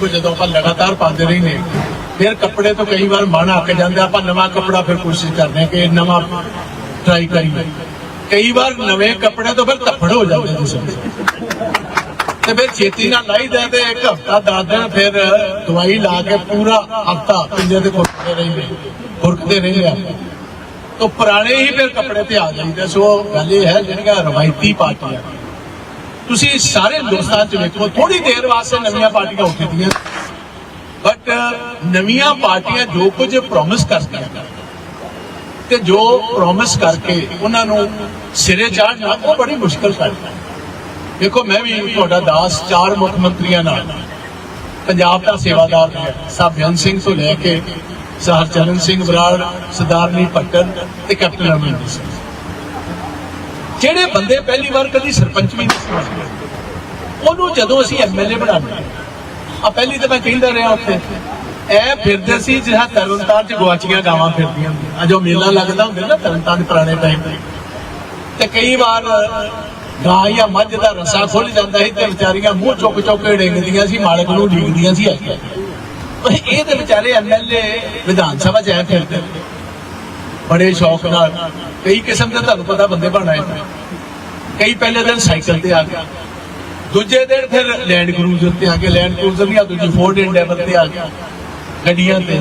ਕੋ ਜਦੋਂ ਆਪਾਂ ਲਗਾਤਾਰ ਪਾਉਂਦੇ ਰਹਿੰਦੇ ਫਿਰ ਕੱਪੜੇ ਤੋਂ ਕਈ ਵਾਰ ਮਨ ਅੱਕ ਜਾਂਦਾ, ਆਪਾਂ ਨਵਾਂ ਕੱਪੜਾ ਫਿਰ ਕੋਸ਼ਿਸ਼ ਕਰਦੇ ਕਿ ਨਵਾਂ ਟਰਾਈ ਕਰੀਏ। ਕਈ ਵਾਰ ਨਵੇਂ ਕੱਪੜੇ ਤੋਂ ਫਿਰ ਧੱਫੜ ਹੋ ਜਾਂਦੇ ਤੁਸੀਂ। ਤੇ ਫਿਰ ਛੇਤੀ ਨਾਲ ਲਾਈਦਾ ਤੇ ਇੱਕ ਹਫਤਾ ਦਸ ਦਿਨ ਫਿਰ ਦਵਾਈ ਲਾ ਕੇ ਪੂਰਾ ਹਫਤਾ ਪਿੰਜੇ ਤੇ ਖੁਰਕਦੇ ਰਹਿੰਦੇ ਖੁਰਕਦੇ ਰਹਿੰਦੇ ਆ। ਤਾਂ ਪੁਰਾਣੇ ਹੀ ਫਿਰ ਕੱਪੜੇ ਤੇ ਆ ਜਾਂਦੇ ਸੋ ਗੱਲ ਇਹ ਹੈ, ਜਿਹੜੀਆਂ ਰਵਾਇਤੀ ਪਾਰਟੀਆਂ ਤੁਸੀਂ ਸਾਰੇ ਹਿੰਦੁਸਤਾਨ ਚ ਵੇਖੋ ਥੋੜੀ ਦੇਰ ਵਾਸਤੇ ਨਵੀਆਂ ਪਾਰਟੀਆਂ ਉੱਠਦੀਆਂ ਬਟ ਨਵੀਆਂ ਪਾਰਟੀਆਂ ਜੋ ਕੁਝ ਪ੍ਰੋਮਿਸ ਕਰਦੀਆਂ ਤੇ ਜੋ ਪ੍ਰੋਮਿਸ ਕਰਕੇ ਉਹਨਾਂ ਨੂੰ ਸਿਰੇ ਚਾੜਨਾ ਉਹ ਬੜੀ ਮੁਸ਼ਕਲ ਕਰਦਾ ਦੇਖੋ, ਮੈਂ ਵੀ ਤੁਹਾਡਾ ਦਾਸ, ਚਾਰ ਮੁੱਖ ਮੰਤਰੀਆਂ ਨਾਲ ਪੰਜਾਬ ਦਾ ਸੇਵਾਦਾਰ ਰਿਹਾ। ਸਾਬਿਆਨ ਸਿੰਘ ਤੋਂ ਲੈ ਕੇ ਸਹਰਚਰਨ ਸਿੰਘ ਬਰਾੜ ਸਰਦਾਰਨੀ ਪੱਟਨ ਤੇ ਕੈਪਟਨ ਅਮਰਿੰਦਰ ਸਿੰਘ। ਜਿਹੜੇ ਬੰਦੇ ਪਹਿਲੀ ਵਾਰ ਕਦੀ ਸਰਪੰਚ ਵੀ ਨਹੀਂ ਸੀ ਉਹਨੂੰ ਜਦੋਂ ਅਸੀਂ ਐਮਐਲਏ ਬਣਾਉਂਦੇ ਆ ਪਹਿਲੀ ਤਾਂ ਮੈਂ ਕਹਿੰਦਾ ਰਿਹਾ ਉੱਥੇ, ਇਹ ਫਿਰਦੇ ਸੀ ਜਿਹੜਾ ਤਰਨਤਾਰਨ ਚ ਗਵਾਚੀਆਂ ਗਾਵਾਂ ਫਿਰਦੀਆਂ ਆ ਜੋ ਮੇਲਾ ਲੱਗਦਾ ਹੁੰਦਾ ਨਾ ਤਰਨਤਾਰਨ ਪੁਰਾਣੇ ਟਾਈਮ ਤੇ ਤੇ ਕਈ ਵਾਰ ਗਾਂ ਜਾਂ ਮੱਝ ਦਾ ਰਸਾ ਖੁੱਲ ਜਾਂਦਾ ਸੀ ਤੇ ਵਿਚਾਰੀਆਂ ਮੂੰਹ ਚੁੱਕ ਚੁੱਕ ਕੇ ਡਿੱਗਦੀਆਂ ਸੀ, ਮਾਲਕ ਨੂੰ ਡੀਕਦੀਆਂ ਸੀ ਇਹ ਤੇ ਵਿਚਾਰੇ ਐਮਐਲਏ ਵਿਧਾਨ ਸਭਾ ਚ ਆਏ ਫਿਰਦੇ ਬੜੇ ਸ਼ੌਕ ਨਾਲ। ਕਈ ਕਿਸਮ ਦੇ ਤੁਹਾਨੂੰ ਪਤਾ ਬੰਦੇ ਬਣ ਕਈ ਪਹਿਲੇ ਦਿਨ ਸਾਈਕਲ ਤੇ ਆ ਗਏ। ਦੂਜੇ ਦਿਨ ਫਿਰ ਲੈਂਡ ਕਰੂਜ਼ਰ ਤੇ ਆ ਕੇ ਲੈਂਡ ਕਰੂਜ਼ਰ ਦੀਆਂ ਦੂਜੀ ਫੋਰਡ ਇੰਡੈਵਰ ਤੇ ਆ ਗਿਆ ਗੱਡੀਆਂ ਤੇ।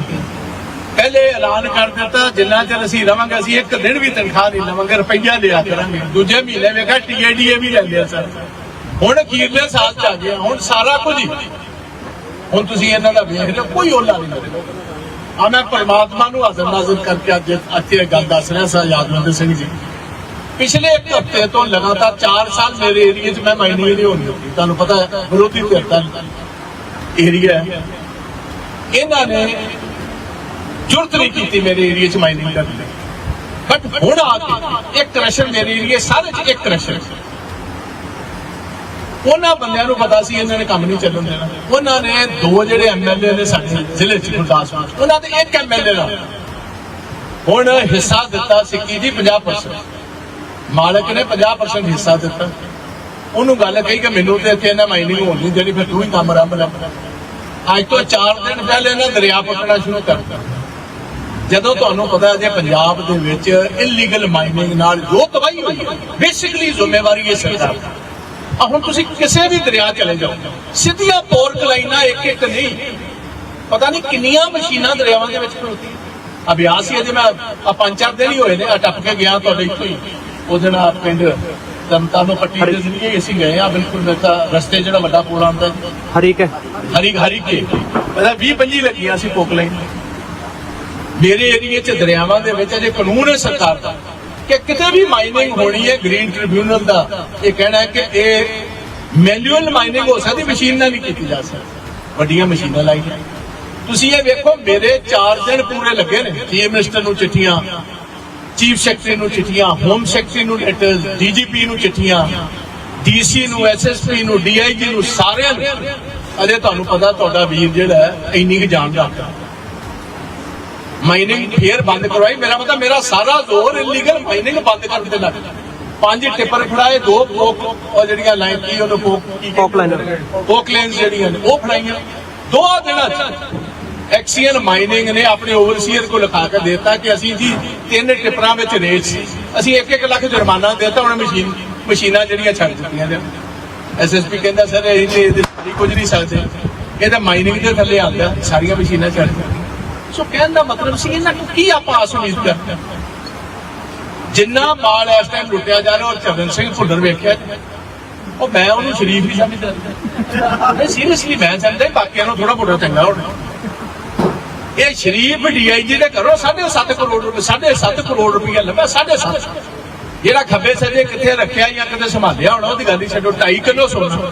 ਪਹਿਲੇ ਐਲਾਨ ਕਰ ਦਿੱਤਾ, ਜਿੰਨਾ ਚਿਰ ਅਸੀਂ ਰਵਾਂਗੇ, ਅਸੀਂ ਇੱਕ ਦਿਨ ਵੀ ਤਨਖਾਹ ਨਹੀਂ ਲਵਾਂਗੇ, ਰੁਪਈਆ ਲਿਆ ਕਰਾਂਗੇ। ਦੂਜੇ ਮਹੀਨੇ ਵੇਖਿਆ ਟੀਏਡੀਏ ਵੀ ਲੈ ਲਿਆ ਸਰ। ਹੁਣ ਅਖੀਰਲੇ ਸਾਲ ਚ ਆ ਗਿਆ ਹੁਣ ਸਾਰਾ ਕੁਝ ਹੀ। ਹੁਣ ਤੁਸੀਂ ਇਹਨਾਂ ਦਾ ਵੇਖ ਲਓ ਕੋਈ ਓਲਾ ਨਹੀਂ ਮੇਰੇ ਆ ਮੈਂ ਪਰਮਾਤਮਾ ਨੂੰ ਹਾਜ਼ਰ ਨਾਜ਼ਰ ਕਰਕੇ ਅੱਜ ਇੱਥੇ ਇਹ ਗੱਲ ਦੱਸ ਰਿਹਾ ਸਾਂ ਯਾਦਵੰਦਰ ਸਿੰਘ ਜੀ। ਪਿਛਲੇ ਇੱਕ ਹਫ਼ਤੇ ਤੋਂ ਲਗਾਤਾਰ 4 ਸਾਲ ਮੇਰੇ ਏਰੀਆ 'ਚ ਮੈਂ ਮਾਈਨਿੰਗ ਨਹੀਂ ਹੋਣ ਦਿੱਤੀ ਤੁਹਾਨੂੰ ਪਤਾ ਹੈ, ਵਿਰੋਧੀ ਧਿਰ ਦਾ ਏਰੀਆ ਹੈ। ਇਹਨਾਂ ਨੇ ਜੁਰਤ ਨਹੀਂ ਕੀਤੀ ਮੇਰੇ ਏਰੀਆ 'ਚ ਮਾਈਨਿੰਗ ਕਰਨ ਦੀ ਬਟ ਹੁਣ ਆ ਕੇ ਇੱਕ ਕ੍ਰਸ਼ਰ ਮੇਰੇ ਏਰੀਆ ਸਾਰੇ 'ਚ ਇੱਕ ਕ੍ਰਸ਼ਰ ਉਹਨਾਂ ਬੰਦਿਆਂ ਨੂੰ ਪਤਾ ਸੀ ਇਹਨਾਂ ਨੇ ਕੰਮ ਨਹੀਂ ਚੱਲਣ ਦੇਣਾ। ਉਹਨਾਂ ਨੇ ਦੋ ਜਿਹੜੇ ਐਮਐਲਏ ਨੇ ਸਾਡੇ ਜ਼ਿਲ੍ਹੇ 'ਚ ਗੁਰਦਾਸਪੁਰ ਉਹਨਾਂ ਦੇ ਇੱਕ ਐਮਐਲਏ ਦਾ। ਹੁਣ ਹਿੱਸਾ ਦਿੱਤਾ ਸਿੱਕੀ ਜੀ 50% ਮਾਲਕ ਨੇ 50% ਹਿੱਸਾ ਦਿੱਤਾ। ਉਹਨੂੰ ਗੱਲ ਕਹੀ ਕਿ ਮੈਨੂੰ ਤੇ ਇੱਥੇ ਇਹਨਾਂ ਮਾਈਨਿੰਗ ਹੋਣੀ ਜਿਹੜੀ ਫਿਰ ਤੂੰ ਹੀ ਕੰਮ ਰੱਬ ਲੈ। ਅੱਜ ਤੋਂ 4 ਦਿਨ ਪਹਿਲੇ ਇਹਨਾਂ ਦਰਿਆ ਪੁੱਟਣਾ ਸ਼ੁਰੂ ਕਰਤਾ। ਜਦੋਂ ਤੁਹਾਨੂੰ ਪਤਾ ਹੈ ਜੇ ਪੰਜਾਬ ਦੇ ਵਿੱਚ ਇਲੀਗਲ ਮਾਈਨਿੰਗ ਨਾਲ ਜੋ ਤਬਾਹੀ ਹੋਈ ਬੇਸਿਕਲੀ ਜ਼ਿੰਮੇਵਾਰੀ ਇਹ ਸਰਕਾਰ ਦੀ। ਆ ਹੁਣ ਤੁਸੀਂ ਕਿਸੇ ਵੀ ਦਰਿਆ ਚਲੇ ਜਾਓ ਸਿੱਧੀਆਂ ਪੋਰਕ ਲਾਈਨਾਂ ਇੱਕ ਇੱਕ ਨਹੀਂ। ਪਤਾ ਨਹੀਂ ਕਿੰਨੀਆਂ ਮਸ਼ੀਨਾਂ ਦਰਿਆਵਾਂ ਦੇ ਵਿੱਚ ਖਲੋਤੀਆਂ। ਅਭਿਆਸ ਹੀ ਅਜੇ ਮੈਂ ਆ ਪੰਜ ਚਾਰ ਦਿਨ ਹੀ ਹੋਏ ਨੇ ਆ ਟੱਪ ਕੇ ਗਿਆ ਤੁਹਾਡੇ ਇੱਥੋਂ ਹੀ। ਉਹ ਦਿਨ ਆ ਪਿੰਡ ਤਮਤਾਨੋ ਪੱਟੀ ਦੇ ਜ਼ਰੀਏ ਅਸੀਂ ਗਏ ਆ ਬਿਲਕੁਲ ਮੇਰੇ ਰਸਤੇ ਜਿਹੜਾ ਵੱਡਾ ਪੁਲ ਆਉਂਦਾ। ਹਰੀਕ ਹੈ ਹਰੀ ਹਰੀ ਕੇ। ਮਤਲਬ 20 25 ਲੱਗੀਆਂ ਸੀ ਪੋਕ ਲਾਈਨ। ਮੇਰੇ ਏਰੀਏ 'ਚ ਦਰਿਆਵਾਂ ਦੇ ਵਿੱਚ ਅਜੇ ਕਾਨੂੰਨ ਹੈ ਸਰਕਾਰ ਦਾ। ਕਿ ਕਿਤੇ ਵੀ ਮਾਈਨਿੰਗ ਹੋਣੀ ਹੈ ਗ੍ਰੀਨ ਟ੍ਰਿਬਿਊਨਲ ਦਾ, ਇਹ ਕਹਿਣਾ ਹੈ ਕਿ ਇਹ ਮੈਨੂਅਲ ਮਾਈਨਿੰਗ ਹੋ ਸਕਦੀ ਮਸ਼ੀਨ ਨਾਲ ਨਹੀਂ ਕੀਤੀ ਜਾ ਸਕਦੀ। ਵੱਡੀਆਂ ਮਸ਼ੀਨਾਂ ਲਾਈਆਂ। ਤੁਸੀਂ ਇਹ ਵੇਖੋ, ਮੇਰੇ 4 ਦਿਨ ਪੂਰੇ ਲੱਗੇ ਨੇ। ਚੀਫ ਮਿਨਿਸਟਰ ਨੂੰ ਚਿੱਠੀਆਂ ਚੀਫ ਸੈਕਟਰੀ ਨੂੰ ਚਿੱਠੀਆਂ ਹੋਮ ਸੈਕਟਰੀ ਨੂੰ ਲੈਟਰਸ ਡੀਜੀਪੀ ਨੂੰ ਚਿੱਠੀਆਂ ਡੀਸੀ ਨੂੰ ਐਸਐਸਪੀ ਨੂੰ ਡੀਆਈਜੀ ਨੂੰ, ਸਾਰਿਆਂ ਨੂੰ। ਅਜੇ ਤੁਹਾਨੂੰ ਪਤਾ, ਤੁਹਾਡਾ ਵੀਰ ਜਿਹੜਾ ਇੰਨੀ ਕੁ ਜਾਣ ਰੱਖਦਾ ਮਾਈਨਿੰਗ ਫੇਰ ਬੰਦ ਕਰਵਾਈ। ਮੇਰਾ ਮਤਲਬ ਮੇਰਾ ਸਾਰਾ ਜ਼ੋਰ ਇਲੀਗਲ ਮਾਈਨਿੰਗ ਬੰਦ ਕਰ ਦਿੱਤੇ ਲੱਗ ਪੰਜ ਟਿੱਪਰ ਫੜਾਏ ਦੋ ਪੋਕ ਉਹ ਜਿਹੜੀਆਂ ਲਾਈਨ ਕੀ ਉਹਨੂੰ ਪੋਕ ਕੀ ਪੋਕ ਲਾਈਨਰ। ਪੋਕ ਲਾਈਨਸ ਜਿਹੜੀਆਂ ਨੇ ਉਹ ਫੜਾਈਆਂ। ਦੋ ਦਿਨਾਂ ਚ ਐਕਸੀਅਨ ਮਾਈਨਿੰਗ ਨੇ ਆਪਣੇ ਓਵਰਸੀਅਰ ਕੋ ਲਿਖਾ ਕੇ ਦਿੱਤਾ ਕਿ ਅਸੀਂ ਜੀ ਤਿੰਨ ਟਿੱਪਰਾਂ ਵਿੱਚ ਰੇਟ ਸੀ। ਅਸੀਂ 1-1 ਲੱਖ ਜੁਰਮਾਨਾ ਦੇਤਾ ਹੁਣ ਮਸ਼ੀਨ ਮਸ਼ੀਨਾਂ ਜਿਹੜੀਆਂ ਛੱਡ ਦਿੱਤੀਆਂ ਨੇ। ਐਸਐਸਪੀ ਕਹਿੰਦਾ ਸਰ ਇਹ ਤੇ ਕੁਝ ਨਹੀਂ ਸਕਦੇ। ਇਹ ਤਾਂ ਮਾਈਨਿੰਗ ਦੇ ਥੱਲੇ ਆਉਂਦਾ ਸਾਰੀਆਂ ਮਸ਼ੀਨਾਂ ਛੱਡ ਦਿੱਤੀਆਂ ਸੋ ਕਹਿਣ ਦਾ ਮਤਲਬ ਸੀ, ਇਹਨਾਂ ਨੂੰ ਕੀ ਆਪਾਂ ਆਸ ਉਮੀਦ ਕਰਦੇ ਜਿੰਨਾ ਮਾਲ ਇਸ ਟਾਈਮ ਲੁੱਟਿਆ ਜਾ ਰਿਹਾ, ਉਹ ਚਰਨ ਸਿੰਘ ਫੁੱਲਰ ਵੇਖਿਆ ਉਹ ਮੈਂ ਉਹਨੂੰ ਸ਼ਰੀਫ ਨਹੀਂ ਸਮਝਦਾ। ਮੈਂ ਸੀਰੀਅਸਲੀ ਮੈਂ ਸਮਝਦਾ, ਬਾਕੀਆਂ ਨੂੰ ਥੋੜਾ ਬੋੜਾ ਚੰਗਾ ਹੋਣਾ। ਇਹ ਸ਼ਰੀਫ ਡੀਆਈਜੀ ਦੇ ਘਰੋਂ 7.5 ਕਰੋੜ ਰੁਪਏ 7.5 ਕਰੋੜ ਰੁਪਏ ਲੱਭਿਆ 7.5 ਜਿਹੜਾ ਖੱਬੇ ਸੱਜੇ ਕਿੱਥੇ ਰੱਖਿਆ ਜਾਂ ਕਿਤੇ ਸੰਭਾਲਿਆ ਹੋਣਾ, ਉਹਦੀ ਗੱਲ ਹੀ ਛੱਡੋ 2.5 ਕਿਲੋ ਸੋਨਾ।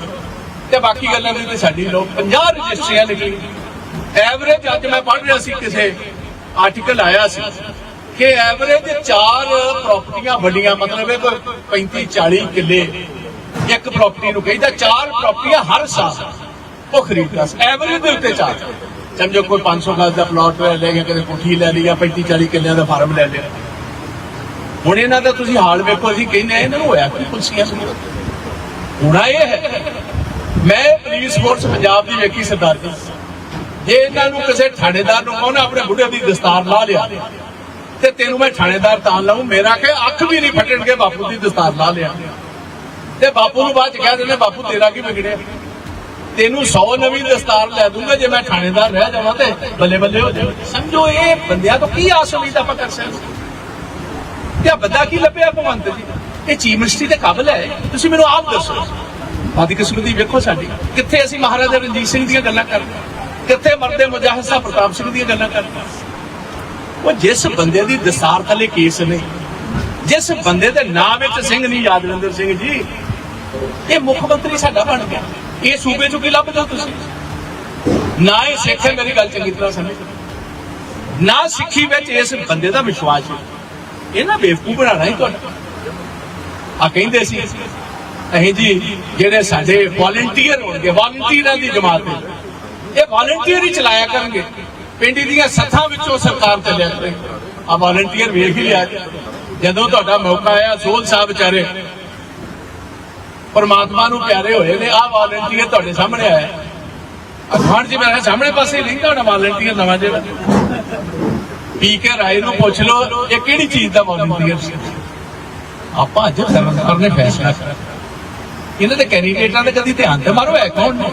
ਤੇ ਬਾਕੀ ਗੱਲਾਂ ਦੀ ਤੇ ਸਾਡੀ ਲੋਕ 50 ਰਜਿਸਟਰੀਆਂ ਨਿਕਲੀ ਐਵਰੇਜ ਅੱਜ ਮੈਂ ਪੜ੍ਹ ਰਿਹਾ ਸੀ ਕਿਸੇ ਆਰਟੀਕਲ ਆਇਆ ਸੀ ਕਿ ਐਵਰੇਜ ਚਾਰ ਪ੍ਰਾਪਰਟੀਆਂ ਵੱਡੀਆਂ, ਮਤਲਬ ਇਹ ਕੋਈ 35 40 ਕਿੱਲੇ ਇੱਕ ਪ੍ਰਾਪਰਟੀ ਨੂੰ ਕਹਿੰਦਾ, ਚਾਰ ਪ੍ਰਾਪਰਟੀਆਂ ਹਰ ਸਾਲ ਉਹ ਖਰੀਦਦਾ ਸੀ। ਐਵਰੇਜ ਦੇ ਉੱਤੇ ਚਾਰ। ਸਮਝੋ ਕੋਈ 500 ਗਜ਼ ਦਾ ਪਲਾਟ ਲੈ ਗਿਆ ਕਦੇ ਕੋਠੀ ਲੈ ਲਈ ਜਾਂ 35 40 ਕਿੱਲਿਆਂ ਦਾ ਫਾਰਮ ਲੈ ਲਿਆ। ਹੁਣ ਇਹਨਾਂ ਦਾ ਤੁਸੀਂ ਹਾਲ ਵੇਖੋ, ਅਸੀਂ ਕਹਿੰਦੇ ਇਹਨਾਂ ਨੂੰ ਹੋਇਆ ਕੀ ਪੁਲਸੀਆਂ ਨੂੰ ਹੋਣਾ ਇਹ ਹੈ। ਮੈਂ ਪੁਲਿਸ ਫੋਰਸ ਪੰਜਾਬ ਦੀ ਵੇਖੀ ਸਰਦਾਰ ਜੀ ਜੇ ਇਹਨਾਂ ਨੂੰ ਕਿਸੇ ਥਾਣੇਦਾਰ ਨੂੰ ਕਹੋ ਆਪਣੇ ਬੁੱਢੇ ਦੀ ਦਸਤਾਰ ਲਾ ਲਿਆ, ਤੇ ਤੈਨੂੰ ਮੈਂ ਥਾਣੇਦਾਰ ਤਾਂ ਲਾਉਂ ਮੇਰਾ ਕਿ ਅੱਖ ਵੀ ਨਹੀਂ ਫਟਣਗੇ, ਬਾਪੂ ਦੀ ਦਸਤਾਰ ਲਾ ਲਿਆ। ਤੇ ਬਾਪੂ ਨੂੰ ਬਾਅਦ ਚ ਕਹਿ ਦਿੰਦੇ, ਬਾਪੂ ਤੇਰਾ ਕੀ ਵਿਗੜਿਆ? ਤੈਨੂੰ 100 ਨਵੀਂ ਦਸਤਾਰ ਲੈ ਦੂੰਗਾ, ਜੇ ਮੈਂ ਥਾਣੇਦਾਰ ਰਹਿ ਜਾਵਾਂ ਤੇ ਬੱਲੇ ਬੱਲੇ ਹੋ ਜਾਵੇ ਸਮਝੋ ਇਹ ਬੰਦਿਆਂ ਤੋਂ ਕੀ ਆਸ ਉਮੀਦ ਆਪਾਂ ਕਰ ਸਕਦੇ ਤੇ ਬੰਦਾ ਕੀ ਲੱਭਿਆ ਭਗਵੰਤ ਜੀ? ਇਹ ਚੀਫ ਮਿਨਿਸਟਰੀ ਦੇ ਕਾਬਲ ਹੈ? ਤੁਸੀਂ ਮੈਨੂੰ ਆਪ ਦੱਸੋ। ਬਾਦੀ ਕਿਸਮਤੀ ਵੇਖੋ ਸਾਡੀ। ਕਿੱਥੇ ਅਸੀਂ ਮਹਾਰਾਜਾ ਰਣਜੀਤ ਸਿੰਘ ਦੀਆਂ ਗੱਲਾਂ ਕਰਦੇ ਕਿੱਥੇ ਮਰਦੇ ਮੁਜਾਹਿਦ ਸਾਹਿਬ ਪ੍ਰਤਾਪ ਸਿੰਘ ਦੀਆਂ ਗੱਲਾਂ ਕਰਦੇ। ਉਹ ਜਿਸ ਬੰਦੇ ਦੀ ਦਸਾਰ ਥੱਲੇ ਕੇਸ ਨੇ, ਜਿਸ ਬੰਦੇ ਦੇ ਨਾਮ ਵਿੱਚ ਸਿੰਘ ਨਹੀਂ, ਯਾਦਵਿੰਦਰ ਸਿੰਘ ਜੀ, ਇਹ ਮੁੱਖ ਮੰਤਰੀ ਸਾਡਾ ਬਣ ਗਿਆ। ਇਹ ਸੂਬੇ ਚੋਂ ਕੀ ਲੱਭਦੇ ਹੋ ਤੁਸੀਂ? ਨਾ ਇਹ ਸਿੱਖ ਹੈ, ਮੇਰੀ ਗੱਲ ਚੰਗੀ ਤਰ੍ਹਾਂ ਸਮਝ ਨਾ ਸਿੱਖੀ ਵਿੱਚ ਇਸ ਬੰਦੇ ਦਾ ਵਿਸ਼ਵਾਸ ਹੈ। ਇਹ ਨਾ ਬੇਵਕੂਫ ਬਣਾਣਾ ਹੀ ਤੁਹਾਡਾ। ਆ ਕਹਿੰਦੇ ਸੀ, ਅਸੀਂ ਜੀ, ਜਿਹੜੇ ਸਾਡੇ ਵਾਲੰਟੀਅਰ ਹੋਣਗੇ ਵਾਲੰਟੀਅਰਾਂ ਦੀ ਜਮਾਤ ਹੈ। ਇਹ ਵਾਲੰਟੀਅਰ ਹੀ ਚਲਾਇਆ ਕਰਨਗੇ। ਪਿੰਡ ਦੀਆਂ ਸੱਥਾਂ ਵਿੱਚੋਂ ਸਰਕਾਰ ਚੱਲਿਆ ਕਰੇ। ਆ ਵਾਲੰਟੀਅਰ ਵੇਖ ਹੀ ਲਿਆ ਜਦੋਂ ਤੁਹਾਡਾ ਮੌਕਾ ਆਇਆ, ਸੋਲ ਸਾਹਿਬ ਵਿਚਾਰੇ ਪਰਮਾਤਮਾ ਨੂੰ ਪਿਆਰੇ ਹੋਏ ਨੇ ਆ ਵਾਲੰਟੀਅਰ ਤੁਹਾਡੇ ਸਾਹਮਣੇ ਆਇਆ। ਅਖਵਾਨ ਜੀ ਮੇਰੇ ਸਾਹਮਣੇ ਪਾਸੇ ਨਹੀਂ, ਤੁਹਾਡਾ ਵਾਲੰਟੀਅਰ ਨਵਾਂ ਜਿਹੜਾ। ਪੀ ਕੇ ਰਾਏ ਨੂੰ ਪੁੱਛ ਲਓ, ਇਹ ਕਿਹੜੀ ਚੀਜ਼ ਦਾ ਵਾਲੰਟੀਅਰ ਸੀ? ਆਪਾਂ ਅੱਜ ਸਰਕਾਰ ਨੇ ਫੈਸਲਾ ਇਹਨਾਂ ਦੇ ਕੈਂਡੀਡੇਟਾਂ ਦੇ ਕਦੀ ਧਿਆਨ ਤੇ ਮਾਰੋ ਹੈ ਕੌਣ ਨੇ?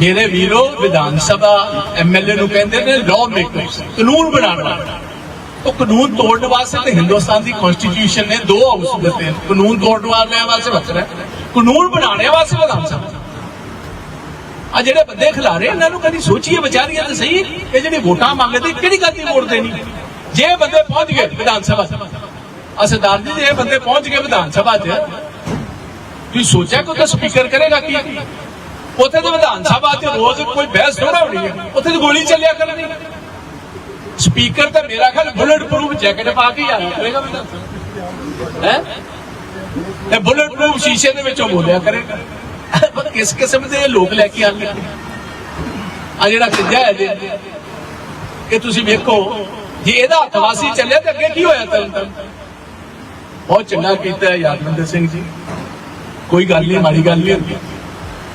ਮੇਰੇ ਵੀਰੋ ਵਿਧਾਨ ਸਭਾ ਐਮਐਲਏ ਨੂੰ ਕਹਿੰਦੇ ਨੇ ਲਾਅ ਮੇਕਰਸ ਕਾਨੂੰਨ ਬਣਾਉਣ ਵਾਲੇ। ਉਹ ਕਾਨੂੰਨ ਤੋੜਨ ਵਾਸਤੇ ਤੇ ਹਿੰਦੁਸਤਾਨ ਦੀ ਕਨਸਟੀਟਿਊਸ਼ਨ ਨੇ ਦੋ ਹਾਊਸ ਦਿੱਤੇ ਕਾਨੂੰਨ ਤੋੜਨ ਵਾਲਿਆਂ ਵਾਸਤੇ ਵੱਖਰਾ ਕਾਨੂੰਨ ਬਣਾਉਣ ਵਾਸਤੇ ਵਿਧਾਨ ਸਭਾ। ਆ ਜਿਹੜੇ ਬੰਦੇ ਖਿਲਾਰੇ, ਇਹਨਾਂ ਨੂੰ ਕਦੀ ਸੋਚੀਏ ਵਿਚਾਰੀਆਂ ਤੇ ਸਹੀ ਇਹ ਜਿਹੜੇ ਵੋਟਾਂ ਮੰਗਦੇ, ਕਿਹੜੀ ਗੱਲ ਦੀ ਵੋਟ ਦੇਣੀ ਜੇ ਬੰਦੇ ਪਹੁੰਚ ਗਏ ਵਿਧਾਨ ਸਭਾ 'ਚ ਆ ਜੀ, ਜੇ ਬੰਦੇ ਪਹੁੰਚ ਗਏ ਵਿਧਾਨ ਸਭਾ 'ਚ, ਤੁਸੀਂ ਸੋਚਿਆ ਕਿ ਉਹਦਾ ਸਪੀਕਰ ਕਰੇਗਾ ਕੀ? ਉੱਥੇ ਤੇ ਵਿਧਾਨ ਸਭਾ 'ਚ ਰੋਜ਼ ਕੋਈ ਬਹਿਸ ਥੋੜਾ ਹੋਣੀ ਹੈ। ਉੱਥੇ ਤੇ ਗੋਲੀ ਚੱਲਿਆ ਕਰਨੀ। ਸਪੀਕਰ ਤੇ ਮੇਰਾ ਖਿਆਲ ਬੁਲਟ ਪ੍ਰੂਫ ਜੈਕਟ ਪਾ ਕੇ ਹੀ ਕਰੇਗਾ ਵਿਧਾਨ ਸਭਾ ਹੈ? ਇਹ ਬੁਲਟ ਪ੍ਰੂਫ ਸ਼ੀਸ਼ੇ ਦੇ ਵਿੱਚੋਂ ਬੋਲਿਆ ਕਰੇਗਾ। ਕਿਸ ਕਿਸਮ ਦੇ ਲੋਕ ਲੈ ਕੇ ਆਉਂਦੇ ਆ ਜਿਹੜਾ ਕਿੱਜਾ ਹੈ ਜੀ ਕਿ ਤੁਸੀਂ ਵੇਖੋ, ਜੇ ਇਹਦਾ ਹੱਥਵਾਸੀ ਚੱਲਿਆ ਤੇ ਅੱਗੇ ਕੀ ਹੋਇਆ ਤਨ ਤਨ ਬਹੁਤ ਚੰਗਾ ਕੀਤਾ ਯਾਦਵਿੰਦਰ ਸਿੰਘ ਜੀ। ਕੋਈ ਗੱਲ ਨਹੀਂ, ਮਾੜੀ ਗੱਲ ਨਹੀਂ। ਹੁੰਦੀ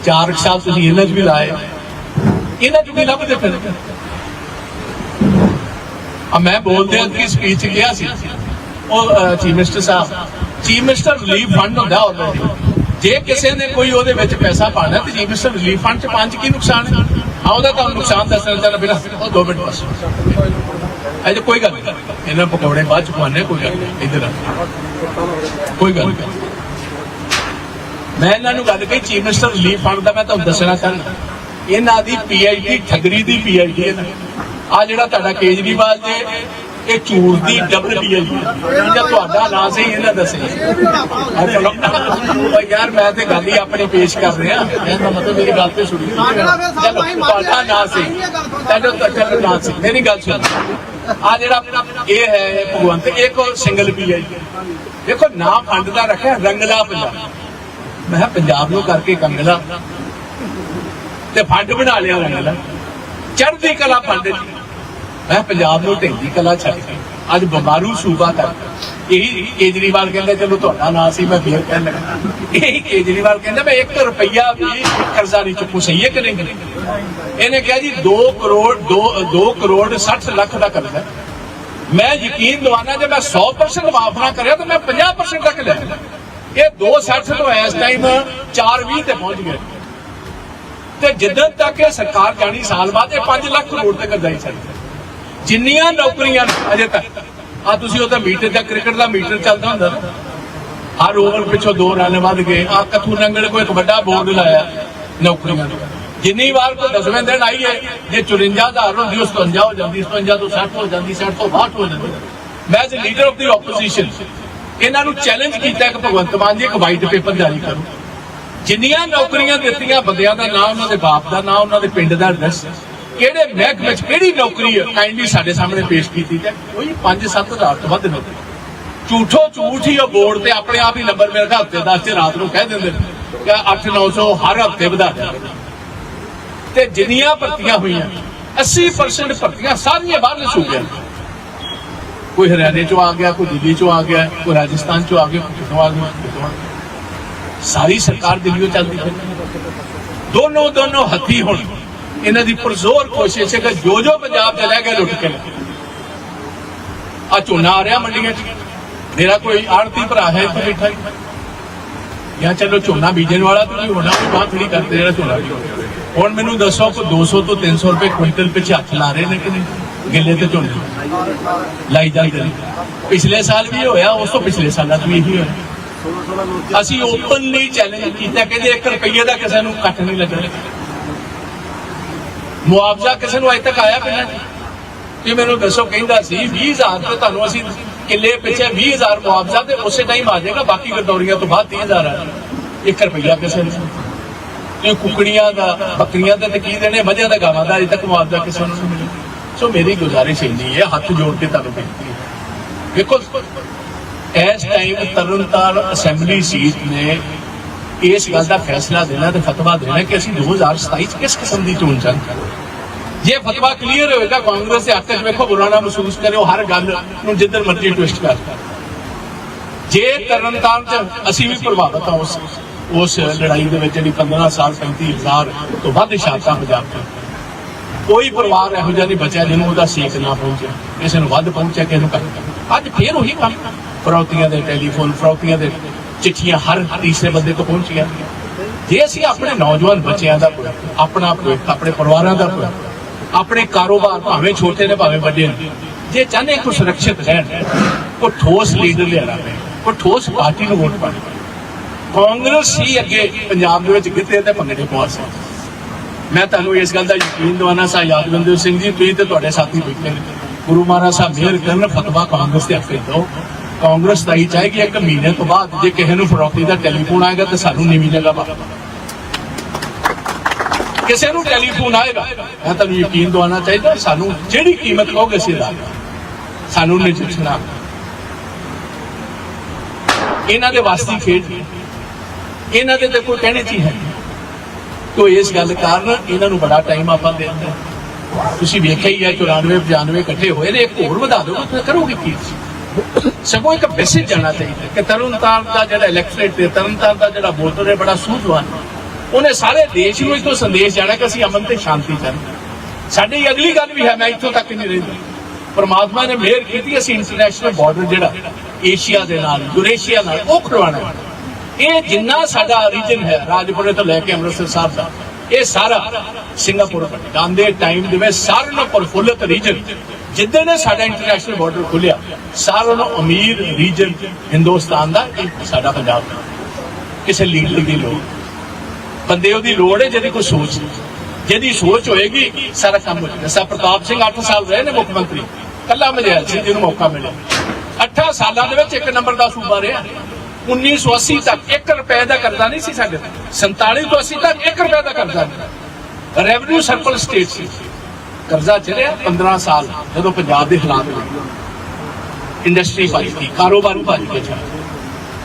ਚਾਰ ਕੁ ਤੁਸੀਂ ਇਹਨਾਂ 'ਚ ਵੀ ਲਾਏ। ਇਹਨਾਂ 'ਚ ਵੀ ਲੱਭਦੇ ਫਿਰ। ਆ ਮੈਂ ਬੋਲਦੇ ਕਿ ਸਪੀਚ ਗਿਆ ਸੀ। ਉਹ ਚੀਫ ਮਿਨਿਸਟਰ ਸਾਹਿਬ ਚੀਫ ਮਿਨਿਸਟਰ ਰਿਲੀਫ ਫੰਡ ਹੁੰਦਾ ਆਲਰੇਡੀ ਜੇ ਕਿਸੇ ਨੇ ਕੋਈ ਉਹਦੇ ਵਿੱਚ ਪੈਸਾ ਪਾਣਾ ਤੇ ਚੀਫ ਮਿਨਿਸਟਰ ਰਿਲੀਫ ਫੰਡ ਚ ਪੰਜ ਕੀ ਨੁਕਸਾਨ ਹੈ? ਆ ਉਹਦਾ ਤੁਹਾਨੂੰ ਨੁਕਸਾਨ ਦੱਸਣਾ ਚਾਹਣਾ ਬਿਨਾ ਉਹ ਦੋ ਮਿੰਟ ਬਸ। ਅਜੇ ਕੋਈ ਗੱਲ ਨਹੀਂ। ਇਹਨਾਂ ਪਕੌੜੇ ਬਾਅਦ ਚ ਖਵਾਣੇ ਕੋਈ ਗੱਲ ਇੱਧਰ ਆ। ਕੋਈ ਗੱਲ ਨਹੀਂ। ਮੈਂ ਇਹਨਾਂ ਨੂੰ ਗੱਲ ਕਹੀ ਚੀਫ ਮਿਨਿਸਟਰ ਰਿਲੀਫ ਫੰਡ ਦਾ ਮੈਂ ਤੁਹਾਨੂੰ ਦੱਸਣਾ ਚਾਹੁੰਦਾ। ਇਹਨਾਂ ਦੀ ਪੀਆਈਡੀ ਠਗਰੀ ਦੀ ਪੀਆਈਡੀ ਹੈ ਆ ਜਿਹੜਾ ਤੁਹਾਡਾ ਕੇਜਰੀਵਾਲ ਜੇ ਇਹ ਝੂਠ ਦੀ ਡਬਲ ਪੀਆਈਡੀ ਜੇ ਤੁਹਾਡਾ ਨਾਂ ਸਹੀ ਇਹਨਾਂ ਦੱਸੇ। ਆ ਚਲੋ। ਓ ਯਾਰ ਮੈਂ ਤੇ ਗੱਲ ਹੀ ਆਪਣੀ ਪੇਸ਼ ਕਰ ਰਿਹਾ। ਇਹਦਾ ਮਤਲਬ ਮੇਰੀ ਗੱਲ ਤੇ ਸੁਣੀ। ਚਲੋ ਤੁਹਾਡਾ ਨਾਂ ਸੀ ਤੁਹਾਡਾ ਤੁਹਾਡਾ ਨਾਂ ਸੀ ਮੇਰੀ ਗੱਲ ਸੁਣ। ਆ ਜਿਹੜਾ ਇਹ ਹੈ ਭਗਵੰਤ ਇੱਕ ਸਿੰਗਲ ਪੀਆਈਡੀ ਦੇਖੋ ਨਾਂ ਫੰਡ ਦਾ ਰੱਖਿਆ ਰੰਗਲਾ ਪੰਜਾਬ। ਮੈਂ ਕਿਹਾ ਪੰਜਾਬ ਨੂੰ ਕਰਕੇ ਕੰਗਲਾ ਤੇ ਫੰਡ ਬਣਾ ਲਿਆ ਰੰਗਲਾ ਚੜ੍ਹਦੀ ਕਲਾ ਫੰਡ ਮੈਂ ਪੰਜਾਬ ਨੂੰ ਢਿੰਦੀ ਕਲਾ ਛੱਡ ਕੇ ਅੱਜ ਬਿਮਾਰੂ ਸੂਬਾ ਕਰ ਇਹੀ ਕੇਜਰੀਵਾਲ ਕਹਿੰਦਾ, ਚਲੋ ਤੁਹਾਡਾ ਨਾਂ ਸੀ, ਮੈਂ ਫੇਰ ਕਹਿਣ ਲੱਗਾ। ਇਹੀ ਕੇਜਰੀਵਾਲ ਕਹਿੰਦਾ, ਮੈਂ 1 ਰੁਪਈਆ ਵੀ ਕਰਜ਼ਾ ਨਹੀਂ ਚੁੱਕੂ, ਸਹੀ ਹੈ ਕਿ ਨਹੀਂ? ਇਹਨੇ ਕਿਹਾ ਜੀ 2 ਕਰੋੜ 2 2 ਕਰੋੜ 60 ਲੱਖ ਦਾ ਕਰਜ਼ਾ ਮੈਂ ਯਕੀਨ ਦਵਾਨਾ ਜੇ ਮੈਂ 100% ਮਾਫ ਕਰਿਆ, ਤਾਂ ਮੈਂ 50% ਤੱਕ ਲੈ ਇਹ 260 ਤੋਂ ਇਸ ਟਾਈਮ 420 ਤੇ ਪਹੁੰਚ ਗਏ। ਤੇ ਜਿੱਦਣ ਤੱਕ ਇਹ ਸਰਕਾਰ ਜਾਣੀ ਸਾਲ ਬਾਅਦ, ਇਹ 5 ਲੱਖ ਕਰੋੜ ਤੇ ਕਰਜ਼ਾ ਹੀ ਛੱਡ ਜਿੰਨੀਆਂ ਨੌਕਰੀਆਂ ਅਜੇ ਤੱਕ ਆ ਤੁਸੀਂ ਉਹਦਾ ਮੀਟਰ ਦਾ ਕ੍ਰਿਕਟ ਦਾ ਮੀਟਰ ਚੱਲਦਾ ਹੁੰਦਾ ਨਾ, ਹਰ ਓਵਰ ਪਿੱਛੋਂ ਦੋ ਰਨ ਵੱਧ ਗਏ ਆ ਕਥੂ ਨੰਗਲ ਕੋਈ ਇੱਕ ਵੱਡਾ ਬੋਰਡ ਲਾਇਆ ਨੌਕਰੀਆਂ ਦਾ ਜਿੰਨੀ ਵਾਰ ਕੋਈ ਦਸਵੇਂ ਦਿਨ ਆਈਏ ਹੈ, ਜੇ 54000 ਹੁੰਦੀ ਉਸ ਤੋਂ 57 ਹੋ ਜਾਂਦੀ 57 ਤੋਂ 60 ਹੋ ਜਾਂਦੀ 60 ਤੋਂ 62 ਹੋ ਜਾਂਦੀ। ਮੈਂ as leader of the opposition ਇਹਨਾਂ ਨੂੰ ਚੈਲੰਜ ਕੀਤਾ ਕਿ ਭਗਵੰਤ ਮਾਨ ਜੀ ਇੱਕ ਵਾਈਟ ਪੇਪਰ ਜਾਰੀ ਕਰੋ। ਜਿੰਨੀਆਂ ਨੌਕਰੀਆਂ ਦਿੱਤੀਆਂ, ਬੰਦਿਆਂ ਦਾ ਨਾਮ, ਉਹਨਾਂ ਦੇ ਬਾਪ ਦਾ ਨਾਮ, ਉਹਨਾਂ ਦੇ ਪਿੰਡ ਦਾ ਐਡਰੈਸ ਕਿਹੜੇ ਮਹਿਕਮੇ ਵਿੱਚ ਕਿਹੜੀ ਨੌਕਰੀ ਹੈ ਕਾਈਂਡਲੀ ਸਾਡੇ ਸਾਹਮਣੇ ਪੇਸ਼ ਕੀਤੀ ਤੇ ਕੋਈ 5-7 ਹਜ਼ਾਰ ਤੋਂ ਵੱਧ ਨੌਕਰੀ। ਝੂਠੋ ਝੂਠ ਹੀ ਉਹ ਬੋਰਡ ਤੇ ਆਪਣੇ ਆਪ ਹੀ ਨੰਬਰ ਮੇਰੇ ਹਫ਼ਤੇ ਦੱਸ ਤੇ ਰਾਤ ਨੂੰ ਕਹਿ ਦਿੰਦੇ ਨੇ ਕਿ 8-900 ਹਰ ਹਫ਼ਤੇ ਵਧਾ ਦਿਆਂਗੇ ਤੇ ਜਿੰਨੀਆਂ ਭਰਤੀਆਂ ਹੋਈਆਂ 80% ਭਰਤੀਆਂ ਸਾਰੀਆਂ ਬਾਹਰਲੇ ਸੂਬਿਆਂ ਤੋਂ। ਕੋਈ ਹਰਿਆਣੇ ਚੋਂ ਆ ਗਿਆ, ਕੋਈ ਦਿੱਲੀ ਚੋਂ ਆ ਗਿਆ, ਕੋਈ ਰਾਜਸਥਾਨ ਚੋਂ ਆ ਗਿਆ, ਕੋਈ ਸਾਰੀ ਸਰਕਾਰ ਦਿੱਲੀੋਂ ਚੱਲਦੀ ਹੈ ਦੋਨੋਂ ਦੋਨੋਂ ਹੱਥੀ ਹੁਣ। ਇਹਨਾਂ ਦੀ ਪੁਰਜ਼ੋਰ ਕੋਸ਼ਿਸ਼ ਹੈ ਕਿ ਜੋ ਜੋ ਪੰਜਾਬ ਚ ਲੈ ਗਏ ਲੁੱਟ ਕੇ ਆ ਝੋਨਾ ਆ ਰਿਹਾ ਮੰਡੀਆਂ 'ਚ। ਮੇਰਾ ਕੋਈ ਆੜਤੀ ਭਰਾ ਹੈ ਇੱਥੇ ਬੈਠਾ ਹੀ। ਜਾਂ ਚਲੋ ਝੋਨਾ ਬੀਜਣ ਵਾਲਾ ਤਾਂ ਹੋਣਾ, ਉਹ ਬਾਤ ਥੋੜੀ ਕਰਦੇ ਜਿਹੜਾ ਝੋਨਾ ਹੁਣ ਮੈਨੂੰ ਦੱਸੋ ਕਿ 200 ਤੋਂ 300 ਰੁਪਏ ਕੁਇੰਟਲ ਪਿੱਛੇ ਹੱਥ ਲਾ ਰਹੇ ਨੇ ਕਿ ਨਹੀਂ? ਗਿੱਲੇ ਤੇ ਝੋਨੇ ਲਾਈ ਜਾਂਦੇ ਨੇ ਪਿਛਲੇ ਸਾਲ ਵੀ ਹੋਇਆ, ਉਸ ਤੋਂ ਪਿਛਲੇ ਸਾਲਾਂ 'ਚ ਵੀ ਇਹੀ ਹੋਇਆ। ਅਸੀਂ ਓਪਨਲੀ ਚੈਲੰਜ ਕੀਤਾ, ਕਹਿੰਦੇ 1 ਰੁਪਈਏ ਦਾ ਕਿਸੇ ਨੂੰ ਕੱਟ ਨਹੀਂ ਲੱਗਣਾ ਮੁਆਵਜ਼ਾ ਕਿਸੇ ਨੂੰ ਅਜੇ ਤੱਕ ਆਇਆ ਪਿੰਡਾਂ 'ਚ ਮੈਨੂੰ ਦੱਸੋ, ਕਹਿੰਦਾ ਸੀ 20000 ਤੇ ਤੁਹਾਨੂੰ ਅਸੀਂ ਕਿੱਲੇ ਪਿੱਛੇ 20000 ਮੁਆਵਜ਼ਾ ਤੇ ਉਸੇ ਟਾਈਮ ਆ ਜਾਏਗਾ, ਬਾਕੀ ਗਰਦੌਰੀਆਂ ਤੋਂ ਬਾਅਦ 30000 ਆ 1 ਰੁਪਈਆ ਕਿਸੇ ਨੂੰ। ਇਹ ਕੁਕੜੀਆਂ ਦਾ, ਬੱਕਰੀਆਂ ਦਾ ਤੇ ਕੀ ਦੇਣੇ, ਮੱਝਾਂ ਦਾ, ਗਾਵਾਂ ਦਾ ਅਜੇ ਤੱਕ ਮੁਆਵਜ਼ਾ ਕਿਸੇ ਨੂੰ ਨਹੀਂ ਮਿਲਿਆ। ਸੋ ਮੇਰੀ ਗੁਜ਼ਾਰਿਸ਼ ਇੰਨੀ ਹੈ, ਹੱਥ ਜੋੜ ਕੇ ਤੁਹਾਨੂੰ ਬੇਨਤੀ ਹੈ। ਦੇਖੋ, ਇਸ ਟਾਈਮ ਤਰਨਤਾਰਨ ਅਸੈਂਬਲੀ ਸੀਟ ਨੇ ਇਸ ਗੱਲ ਦਾ ਫੈਸਲਾ ਦੇਣਾ ਤੇ ਫਤਵਾ ਦੇਣਾ ਕਿ ਅਸੀਂ 2027 ਚ ਕਿਸ ਕਿਸਮ ਦੀ ਚੋਣ ਚਾਹੁੰਦੇ ਜੇ ਫਤਵਾ ਕਲੀਅਰ ਹੋਏਗਾ, ਕਾਂਗਰਸ ਦੇ ਹੱਕ 'ਚ ਵੇਖੋ, ਬੁਰਾ ਮਹਿਸੂਸ ਕਰਿਓ, ਹਰ ਗੱਲ ਨੂੰ ਜਿੱਧਰ ਮਰਜ਼ੀ ਟਵਿਸਟ ਕਰ। ਜੇ ਤਰਨਤਾਰਨ ਚ ਅਸੀਂ ਵੀ ਪ੍ਰਭਾਵਿਤ ਹਾਂ, ਉਸ ਉਸ ਲੜਾਈ ਦੇ ਵਿੱਚ ਜਿਹੜੀ 15 ਸਾਲ 35000 ਤੋਂ ਵੱਧ ਸ਼ਾਖਾ ਪੰਜਾਬ ਤੋਂ ਕੋਈ ਪਰਿਵਾਰ ਇਹੋ ਜਿਹਾ ਨਹੀਂ ਬਚਿਆ ਜਿਹਨੂੰ ਉਹਦਾ ਸੇਕ ਨਾ ਪਹੁੰਚਿਆ ਕਿਸੇ ਨੂੰ ਵੱਧ ਪਹੁੰਚਿਆ, ਕਿਸੇ ਨੂੰ ਘੱਟ ਅੱਜ ਫੇਰ ਉਹੀ ਕੰਮ। ਫਰੌਤੀਆਂ ਦੇ ਟੈਲੀਫੋਨ, ਫਰੌਤੀਆਂ ਦੇ ਚਿੱਠੀਆਂ ਹਰ ਤੀਸਰੇ ਬੰਦੇ ਤੋਂ ਪਹੁੰਚੀਆਂ ਜੇ ਅਸੀਂ ਆਪਣੇ ਨੌਜਵਾਨ ਬੱਚਿਆਂ ਦਾ ਆਪਣਾ ਆਪਣੇ ਪਰਿਵਾਰਾਂ ਦਾ ਭਵਿੱਖ ਆਪਣੇ ਕਾਰੋਬਾਰ ਭਾਵੇਂ ਛੋਟੇ ਨੇ, ਭਾਵੇਂ ਵੱਡੇ ਨੇ, ਜੇ ਚਾਹਨੇ ਕੋ ਸੁਰੱਖਿਅਤ ਰਹਿਣ ਕੋ ਠੋਸ ਲੀਡਰ ਲਿਆਣਾ ਪਏ। ਕੋ ਠੋਸ ਪਾਰਟੀ ਨੂੰ ਵੋਟ ਪਾਣੀ ਕਾਂਗਰਸ ਹੀ ਅੱਗੇ ਪੰਜਾਬ ਦੇ ਵਿੱਚ ਗਿੱਤੇ ਤੇ ਭੰਗੜੇ ਪਵਾ ਸਕਦੀ। ਮੈਂ ਤੁਹਾਨੂੰ ਇਸ ਗੱਲ ਦਾ ਯਕੀਨ ਦਿਵਾਨਾ ਸਾ ਯਾਦਵਿੰਦਰ ਸਿੰਘ ਜੀ, ਤੁਸੀਂ ਤੇ ਤੁਹਾਡੇ ਸਾਥੀ ਬੈਠੇ ਨੇ। ਗੁਰੂ ਮਹਾਰਾਜ ਸਾਹਿਬ ਮਿਹਰ ਕਰਨ, ਫਤਵਾ ਕਾਂਗਰਸ ਤੇ ਹੱਕ ਦਿਓ। ਕਾਂਗਰਸ ਤਾਂ ਹੀ ਚਾਹੇਗੀ ਇੱਕ ਮਹੀਨੇ ਤੋਂ ਬਾਅਦ ਜੇ ਕਿਸੇ ਨੂੰ ਫਰੋਤੀ ਦਾ ਟੈਲੀਫੋਨ ਆਏਗਾ ਤਾਂ ਸਾਨੂੰ ਨੀਵੀਂ ਜਗ੍ਹਾ ਪਾ ਕਿਸੇ ਨੂੰ ਟੈਲੀਫੋਨ ਆਏਗਾ, ਮੈਂ ਤੁਹਾਨੂੰ ਯਕੀਨ ਦਿਵਾਨਾ ਚਾਹੀਦਾ, ਸਾਨੂੰ ਜਿਹੜੀ ਕੀਮਤ ਕਹੋਗੇ ਅਸੀਂ ਲਾ ਸਾਨੂੰ ਨਹੀਂ ਜਿੱਤਣਾ ਇਹਨਾਂ ਦੇ ਵਾਸਤੇ ਖੇਡ। ਇਹਨਾਂ ਦੇ ਤੇ ਕੋਈ ਕਹਿਣੇ ਚ ਹੈ ਤੋ ਇਸ ਗੱਲ ਕਾਰਨ ਇਹਨਾਂ ਨੂੰ ਬੜਾ ਟਾਈਮ ਆਪਾਂ ਦੇ ਦਿੰਦੇ ਤੁਸੀਂ ਵੇਖਿਆ ਹੀ ਹੈ 94 95 ਇਕੱਠੇ ਹੋਏ ਨੇ, ਇੱਕ ਹੋਰ ਵਧਾ ਦਿਓ ਤਾਂ ਕਰੋਗੇ ਕੀ ਤੁਸੀਂ? ਸਗੋਂ ਇੱਕ ਮੈਸੇਜ ਜਾਣਾ ਚਾਹੀਦਾ ਕਿ ਤਰਨਤਾਰਨ ਦਾ ਜਿਹੜਾ ਇਲੈਕਟ੍ਰੇਟ ਤੇ ਤਰਨਤਾਰਨ ਦਾ ਜਿਹੜਾ ਵੋਟਰ ਹੈ, ਬੜਾ ਸੂਝਵਾਨ ਉਹਨੇ ਸਾਰੇ ਦੇਸ਼ ਨੂੰ ਇਸ ਤੋਂ ਸੰਦੇਸ਼ ਜਾਣਾ ਕਿ ਅਸੀਂ ਅਮਨ ਤੇ ਸ਼ਾਂਤੀ ਚਾਹੁੰਦੇ ਸਾਡੀ ਅਗਲੀ ਗੱਲ ਵੀ ਹੈ, ਮੈਂ ਇੱਥੋਂ ਤੱਕ ਨਹੀਂ ਰਹਿੰਦਾ ਪਰਮਾਤਮਾ ਨੇ ਮਿਹਰ ਕੀਤੀ, ਅਸੀਂ ਇੰਟਰਨੈਸ਼ਨਲ ਬਾਰਡਰ ਜਿਹੜਾ ਏਸ਼ੀਆ ਦੇ ਨਾਲ, ਯੂਰੇਸ਼ੀਆ ਨਾਲ, ਉਹ ਖੜਵਾਉਣਾ ਹੈ। ਇਹ ਜਿੰਨਾ ਸਾਡਾ ਰੀਜਨ ਹੈ, ਰਾਜਪੁਰੇ ਤੋਂ ਲੈ ਕੇ ਅੰਮ੍ਰਿਤਸਰ ਸਾਹਿਬ ਦਾ ਇਹ ਸਾਰਾ ਸਿੰਗਾਪੁਰ ਆਂਦੇ ਟਾਈਮ ਦੇ ਵਿੱਚ ਸਾਰਿਆਂ ਨੂੰ ਪ੍ਰਫੁੱਲਤ ਰੀਜਨ ਜਿੱਦਾਂ ਨੇ ਸਾਡਾ ਇੰਟਰਨੈਸ਼ਨਲ ਬਾਰਡਰ ਖੁੱਲਿਆ ਸਾਰਿਆਂ ਨੂੰ ਅਮੀਰ ਰੀਜਨ ਹਿੰਦੁਸਤਾਨ ਦਾ, ਇਹ ਸਾਡਾ ਪੰਜਾਬ ਦਾ। ਕਿਸੇ ਲੀਡਰ ਦੀ ਲੋੜ ਬੰਦੇ ਉਹਦੀ ਲੋੜ ਹੈ, ਜਿਹਦੀ ਕੋਈ ਸੋਚ ਨਹੀਂ। ਜਿਹਦੀ ਸੋਚ ਹੋਏਗੀ, ਸਾਰਾ ਕੰਮ ਹੋ ਜਾਏਗਾ। ਸਾ ਪ੍ਰਤਾਪ ਸਿੰਘ 8 ਸਾਲ ਰਹੇ ਨੇ ਮੁੱਖ ਮੰਤਰੀ। ਕੱਲਾ ਮਜੈਲ ਸਿੰਘ ਜਿਹਨੂੰ ਮੌਕਾ ਮਿਲਿਆ। 8 ਸਾਲਾਂ ਦੇ ਵਿੱਚ ਇੱਕ ਨੰਬਰ ਦਾ ਸੂਬਾ ਰਿਹਾ। 1980 ਤੱਕ 1 ਰੁਪਏ ਦਾ ਕਰਜ਼ਾ ਨਹੀਂ ਸੀ ਸਾਡੇ 47 ਤੋਂ 80 ਤੱਕ 1 ਰੁਪਏ ਦਾ ਕਰਜ਼ਾ ਨਹੀਂ। ਰੈਵਨਿਊ ਸਰਕਲ ਸਟੇਟ ਸੀ। ਕਰਜ਼ਾ ਚੱਲਿਆ 15 ਸਾਲ ਜਦੋਂ ਪੰਜਾਬ ਦੇ ਹਾਲਾਤ ਬਣੇ ਇੰਡਸਟਰੀ ਭੱਜ ਗਈ, ਕਾਰੋਬਾਰ ਭੱਜ ਗਿਆ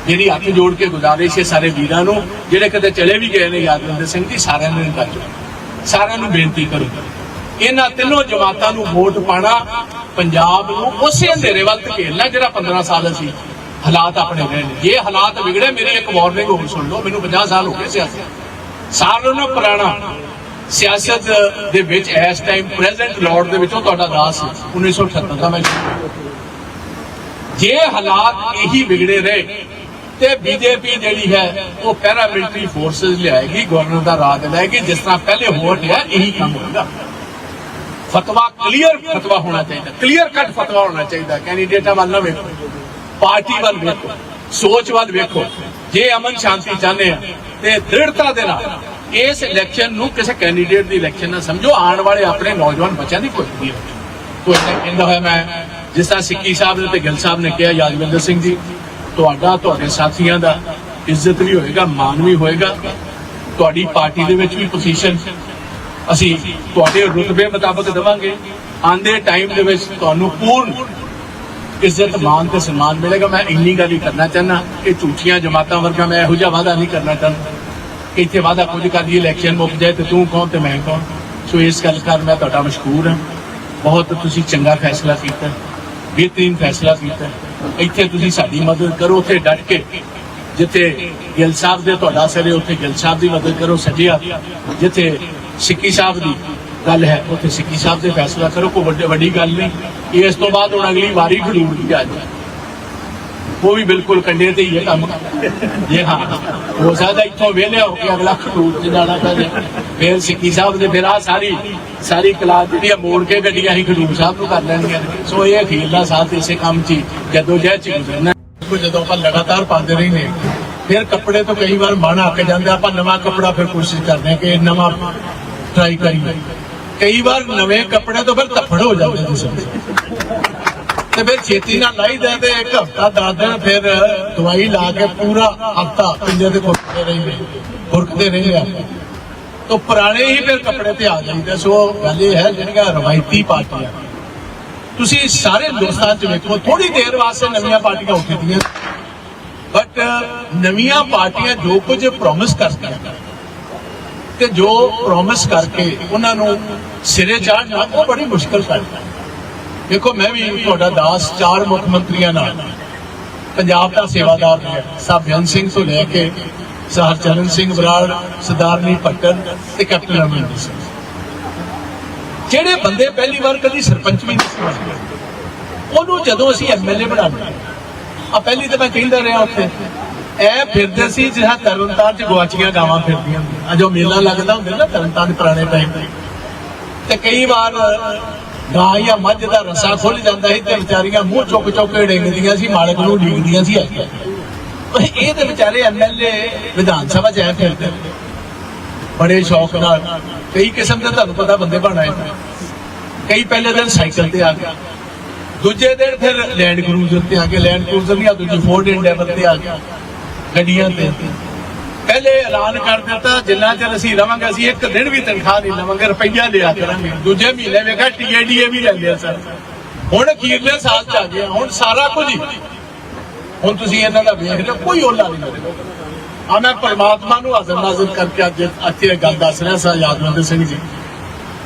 ਮੇਰੀ ਹੱਥ ਜੋੜ ਕੇ ਗੁਜ਼ਾਰਿਸ਼ ਹੈ ਸਾਰੇ ਵੀਰਾਂ ਨੂੰ, ਜਿਹੜੇ ਕਦੇ ਚਲੇ ਵੀ ਗਏ ਨੇ, ਯਾਦਵਿੰਦਰ ਸਿੰਘ ਜੀ, ਸਾਰਿਆਂ ਨੂੰ ਕਰ ਸਾਰਿਆਂ ਨੂੰ ਬੇਨਤੀ ਕਰੋ। ਇਹਨਾਂ ਤਿੰਨੋਂ ਜਮਾਤਾਂ ਨੂੰ ਵੋਟ ਪਾਣਾ ਪੰਜਾਬ ਨੂੰ ਉਸੇ ਅੰਧੇਰੇ ਵੱਲ ਧਕੇਲਣਾ ਜਿਹੜਾ 15 ਸਾਲ ਅਸੀਂ ਹਾਲਾਤ ਆਪਣੇ ਰਹੇ ਨੇ। ਜੇ ਹਾਲਾਤ ਵਿਗੜੇ ਮੇਰੀ ਇੱਕ ਵਾਰਨਿੰਗ ਹੋਰ ਸੁਣ ਲਓ। ਮੈਨੂੰ 50 ਸਾਲ ਹੋ ਗਏ ਸਿਆਸਤ ਸਾਰਿਆਂ ਨੂੰ ਪੁਰਾਣਾ। ਸਿਆਸਤ ਦੇ ਵਿੱਚ ਇਸ ਟਾਈਮ ਪ੍ਰੈਜ਼ੈਂਟ ਲਾਰਡ ਦੇ ਵਿੱਚੋਂ ਤੁਹਾਡਾ ਦਾਸ 1978 ਦਾ ਮੈਂ ਜੇ। ਹਾਲਾਤ ਇਹੀ ਵਿਗੜੇ ਰਹੇ, ਤੇ ਬੀਜੇਪੀ ਜਿਹੜੀ ਹੈ, ਉਹ ਪੈਰਾ ਮਿਲਟਰੀ ਫੋਰਸਸ ਲਿਆਏਗੀ ਗਵਰਨਰ ਦਾ ਰਾਜ ਲੈਗੀ ਜਿਸ ਤਰ੍ਹਾਂ ਪਹਿਲੇ ਹੋ ਰਿਹਾ, ਇਹੀ ਕੰਮ ਹੋਏਗਾ ਫਤਵਾ ਕਲੀਅਰ ਫਤਵਾ ਹੋਣਾ ਚਾਹੀਦਾ। ਕਲੀਅਰ ਕੱਟ ਫਤਵਾ ਹੋਣਾ ਚਾਹੀਦਾ। ਕੈਂਡੀਡੇਟਾਂ ਵੱਲ ਨਾ ਵੇਖੋ। ਪਾਰਟੀ ਵੱਲ ਵੇਖੋ, ਸੋਚ ਵੱਲ ਵੇਖੋ, ਜੇ ਅਮਨ ਸ਼ਾਂਤੀ ਚਾਹੁੰਦੇ ਆ, ਤੇ ਦ੍ਰਿੜਤਾ ਦੇ ਨਾਲ ਇਸ ਇਲੈਕਸ਼ਨ ਨੂੰ ਕਿਸੇ ਕੈਂਡੀਡੇਟ ਦੀ ਇਲੈਕਸ਼ਨ ਨਾ ਸਮਝੋ, ਆਉਣ ਵਾਲੇ ਆਪਣੇ ਨੌਜਵਾਨ ਬੱਚਿਆਂ ਦੀ ਕੋਈ ਨਹੀਂ ਕੋਈ ਕਹਿੰਦਾ ਹੋਇਆ ਮੈਂ, ਜਿਸ ਤਰ੍ਹਾਂ ਸਿੱਕੀ ਸਾਹਿਬ ਨੇ ਤੇ ਗਿੱਲ ਸਾਹਿਬ ਨੇ ਕਿਹਾ, ਯਾਦਵਿੰਦਰ ਸਿੰਘ ਜੀ, ਤੁਹਾਡਾ, ਤੁਹਾਡੇ ਸਾਥੀਆਂ ਦਾ ਇੱਜ਼ਤ ਵੀ ਹੋਏਗਾ ਮਾਨ ਵੀ ਹੋਏਗਾ। ਤੁਹਾਡੀ ਪਾਰਟੀ ਦੇ ਵਿੱਚ ਵੀ ਪੋਜੀਸ਼ਨ ਅਸੀਂ ਤੁਹਾਡੇ ਰੁਤਬੇ ਮੁਤਾਬਕ ਦੇਵਾਂਗੇ। ਆਂਦੇ ਟਾਈਮ ਦੇ ਵਿੱਚ ਤੁਹਾਨੂੰ ਪੂਰਨ ਇੱਜ਼ਤ, ਮਾਨ ਤੇ ਸਨਮਾਨ ਮਿਲੇਗਾ। ਮੈਂ ਇੰਨੀ ਗੱਲ ਹੀ ਕਰਨਾ ਚਾਹਨਾ ਕਿ ਝੂਠੀਆਂ ਜਮਾਤਾਂ ਵਰਗਾ ਮੈਂ ਇਹੋ ਜਿਹਾ ਵਾਅਦਾ ਨਹੀਂ ਕਰਨਾ ਚਾਹੁੰਦਾ। ਕਿ ਇੱਥੇ ਵਾਅਦਾ ਕੁਝ ਕਰ ਦੀ ਇਲੈਕਸ਼ਨ ਮੁੱਕ ਜਾਏ ਤੇ ਤੂੰ ਕੌਣ ਤੇ ਮੈਂ ਕੌਣ? ਸੋ ਇਸ ਗੱਲ ਕਰ ਮੈਂ ਤੁਹਾਡਾ ਮਸ਼ਕੂਰ ਹਾਂ। ਬਹੁਤ ਤੁਸੀਂ ਚੰਗਾ ਫੈਸਲਾ ਕੀਤਾ। ਬਿਹਤਰੀਨ ਫੈਸਲਾ ਕੀਤਾ। ਇੱਥੇ ਤੁਸੀਂ ਸਾਡੀ ਮਦਦ ਕਰੋ, ਉੱਥੇ ਡਟ ਕੇ ਜਿੱਥੇ ਗਿੱਲ ਸਾਹਿਬ ਦੇ ਤੁਹਾਡਾ ਸਰੇ ਉੱਥੇ ਗਿੱਲ ਸਾਹਿਬ ਦੀ ਮਦਦ ਕਰੋ, ਸੱਜਿਆ। ਜਿੱਥੇ ਸਿੱਕੀ ਸਾਹਿਬ ਦੀ ਗੱਲ ਹੈ, ਉੱਥੇ ਸਿੱਕੀ ਸਾਹਿਬ ਦੇ ਫੈਸਲਾ ਕਰੋ, ਕੋਈ ਵੱਡੀ ਵੱਡੀ ਗੱਲ ਨਹੀਂ। ਇਸ ਤੋਂ ਬਾਅਦ ਹੁਣ ਅਗਲੀ ਵਾਰੀ ਖਡੂਰ ਦੀ ਆ ਜਾਏ ਉਹ ਵੀ ਬਿਲਕੁਲ ਕੰਡੇ ਤੇ ਹੀ ਹੈ ਕੰਮ। ਜੇ ਹਾਂ, ਹੋ ਸਕਦਾ ਇੱਥੋਂ ਵਿਹਲਿਆ ਹੋ ਕੇ ਅਗਲਾ ਖਡੂਰ ਚ ਜਾਣਾ ਪੈ ਜਾਏ। ਫਿਰ ਸਿੱਕੀ ਸਾਹਿਬ ਦੇ ਫਿਰ ਆ ਸਾਰੀ ਸਾਰੀ ਕਲਾਸ ਜਿਹੜੀ ਆ, ਮੋੜ ਕੇ ਗੱਡੀਆਂ ਹੀ ਖਡੂਰ ਸਾਹਿਬ ਨੂੰ ਕਰ ਲੈਣਗੀਆਂ। ਸੋ ਇਹ ਅਖੀਰਲਾ ਸਾਥ ਇਸੇ ਕੰਮ 'ਚ ਹੀ, ਜਦੋਂ ਜੈ ਚ ਗੁਜ਼ਰਨਾ ਜਦੋਂ ਆਪਾਂ ਲਗਾਤਾਰ ਪਾਉਂਦੇ ਰਹੇ ਨੇ ਫਿਰ ਕੱਪੜੇ ਤੋਂ ਕਈ ਵਾਰ ਮਨ ਅੱਕ ਜਾਂਦਾ, ਆਪਾਂ ਨਵਾਂ ਕੱਪੜਾ ਫਿਰ ਕੋਸ਼ਿਸ਼ ਕਰਦੇ ਕਿ ਨਵਾਂ ਟਰਾਈ ਕਰੀਏ। ਕਈ ਵਾਰ ਨਵੇਂ ਕੱਪੜੇ ਤੋਂ ਫਿਰ ਧੱਫੜ ਹੋ ਜਾਂਦੇ ਤੁਸੀਂ ਤੇ ਫਿਰ ਛੇਤੀ ਨਾਲ ਲਾਈਦਾ ਤੇ ਇੱਕ ਹਫਤਾ ਦਸ ਦਿਨ ਫਿਰ ਦਵਾਈ ਲਾ ਕੇ ਪੂਰਾ ਹਫਤਾ ਪਿੰਡੇ ਤੇ ਖੁਰਕਦੇ ਰਹਿੰਦੇ ਖੁਰਕਦੇ ਰਹਿੰਦੇ ਆ। ਤਾਂ ਪੁਰਾਣੇ ਹੀ ਫਿਰ ਕੱਪੜੇ ਤੇ ਆ ਜਾਂਦੇ ਸੋ ਗੱਲ ਇਹ ਹੈ ਜਿਹੜੀਆਂ ਰਵਾਇਤੀ ਪਾਰਟੀਆਂ। ਤੁਸੀਂ ਸਾਰੇ ਦੋਸਤਾਂ ਚ ਵੇਖੋ ਥੋੜੀ ਦੇਰ ਵਾਸਤੇ ਨਵੀਆਂ ਪਾਰਟੀਆਂ ਉੱਠਦੀਆਂ ਬਟ ਨਵੀਆਂ ਪਾਰਟੀਆਂ ਜੋ ਕੁਝ ਪ੍ਰੋਮਿਸ ਕਰਦੀਆਂ ਤੇ ਜੋ ਪ੍ਰੋਮਿਸ ਕਰਕੇ ਉਹਨਾਂ ਨੂੰ ਸਿਰੇ ਚਾੜਨਾ ਉਹ ਬੜੀ ਮੁਸ਼ਕਲ ਕਰਦਾ ਦੇਖੋ, ਮੈਂ ਵੀ ਤੁਹਾਡਾ ਦਾਸ, ਚਾਰ ਮੁੱਖ ਮੰਤਰੀਆਂ ਨਾਲ ਪੰਜਾਬ ਦਾ ਸੇਵਾਦਾਰ ਰਿਹਾ ਸਾਬਿਆਨ ਸਿੰਘ ਤੋਂ ਲੈ ਕੇ ਸਹਰਚਰਨ ਸਿੰਘ ਬਰਾੜ ਸਰਦਾਰਨੀ ਪੱਟਨ ਤੇ ਕੈਪਟਨ ਅਮਰਿੰਦਰ ਸਿੰਘ। ਜਿਹੜੇ ਬੰਦੇ ਪਹਿਲੀ ਵਾਰ ਕਦੀ ਸਰਪੰਚ ਵੀ ਨਹੀਂ ਸੀ ਉਹਨੂੰ ਜਦੋਂ ਅਸੀਂ ਐਮਐਲਏ ਬਣਾਉਂਦੇ ਆ ਪਹਿਲੀ ਤਾਂ ਮੈਂ ਕਹਿੰਦਾ ਰਿਹਾ ਉੱਥੇ ਇਹ ਫਿਰਦੇ ਸੀ ਜਿਹੜਾ ਤਰਨਤਾਰਨ ਚ ਗਵਾਚੀਆਂ ਗਾਵਾਂ ਫਿਰਦੀਆਂ ਆ ਜੋ ਮੇਲਾ ਲੱਗਦਾ ਹੁੰਦਾ ਨਾ ਤਰਨਤਾਰਨ ਪੁਰਾਣੇ ਟਾਈਮ ਤੇ। ਕਈ ਵਾਰ ਗਾਂ ਜਾਂ ਮੱਝ ਦਾ ਰਸਾ ਖੁੱਲ ਜਾਂਦਾ ਸੀ ਤੇ ਵਿਚਾਰੀਆਂ ਮੂੰਹ ਚੁੱਕ ਚੁੱਕ ਕੇ ਡਿੱਗਦੀਆਂ ਸੀ, ਮਾਲਕ ਨੂੰ ਡੀਕਦੀਆਂ ਸੀ ਇਹ ਇਹ ਤੇ ਵਿਚਾਰੇ ਐਮਐਲਏ ਵਿਧਾਨ ਸਭਾ ਚ ਆਏ ਫਿਰਦੇ ਬੜੇ ਸ਼ੌਕ ਨਾਲ। ਕਈ ਕਿਸਮ ਦੇ ਤੁਹਾਨੂੰ ਪਤਾ ਬੰਦੇ ਬਣਾਏ ਕਈ ਪਹਿਲੇ ਦਿਨ ਸਾਈਕਲ ਤੇ ਆ ਗਏ। ਦੂਜੇ ਦਿਨ ਫਿਰ ਲੈਂਡ ਕਰੂਜ਼ਰ ਤੇ ਆ ਕੇ ਲੈਂਡ ਕਰੂਜ਼ਰ ਨਹੀਂ ਆ ਦੂਜੀ ਫੋਰਡ ਇੰਡੈਵਰ ਤੇ ਆ ਗਿਆ ਗੱਡੀਆਂ ਤੇ। ਪਹਿਲੇ ਐਲਾਨ ਕਰ ਦਿੱਤਾ, ਜਿੰਨਾ ਚਿਰ ਅਸੀਂ ਰਵਾਂਗੇ, ਅਸੀਂ ਇੱਕ ਦਿਨ ਵੀ ਤਨਖਾਹ ਨਹੀਂ ਲਵਾਂਗੇ, ਰੁਪਈਆ ਲਿਆ ਕਰਾਂਗੇ। ਦੂਜੇ ਮਹੀਨੇ ਵੇਖਿਆ ਟੀਏਡੀਏ ਵੀ ਲੈਂਦੇ ਆ ਸਰ। ਹੁਣ ਅਖੀਰਲੇ ਸਾਲ ਚ ਆ ਗਿਆ ਹੁਣ ਸਾਰਾ ਕੁਝ ਹੀ। ਹੁਣ ਤੁਸੀਂ ਇਹਨਾਂ ਦਾ ਵੇਖ ਲਿਓ, ਕੋਈ ਓਲਾ ਨਹੀਂ ਆ ਮੈਂ ਪਰਮਾਤਮਾ ਨੂੰ ਹਾਜ਼ਰ ਨਾਜ਼ਰ ਕਰਕੇ ਅੱਜ ਇੱਥੇ ਗੱਲ ਦੱਸ ਰਿਹਾ ਸਾਂ ਯਾਦਵੰਦਰ ਸਿੰਘ ਜੀ।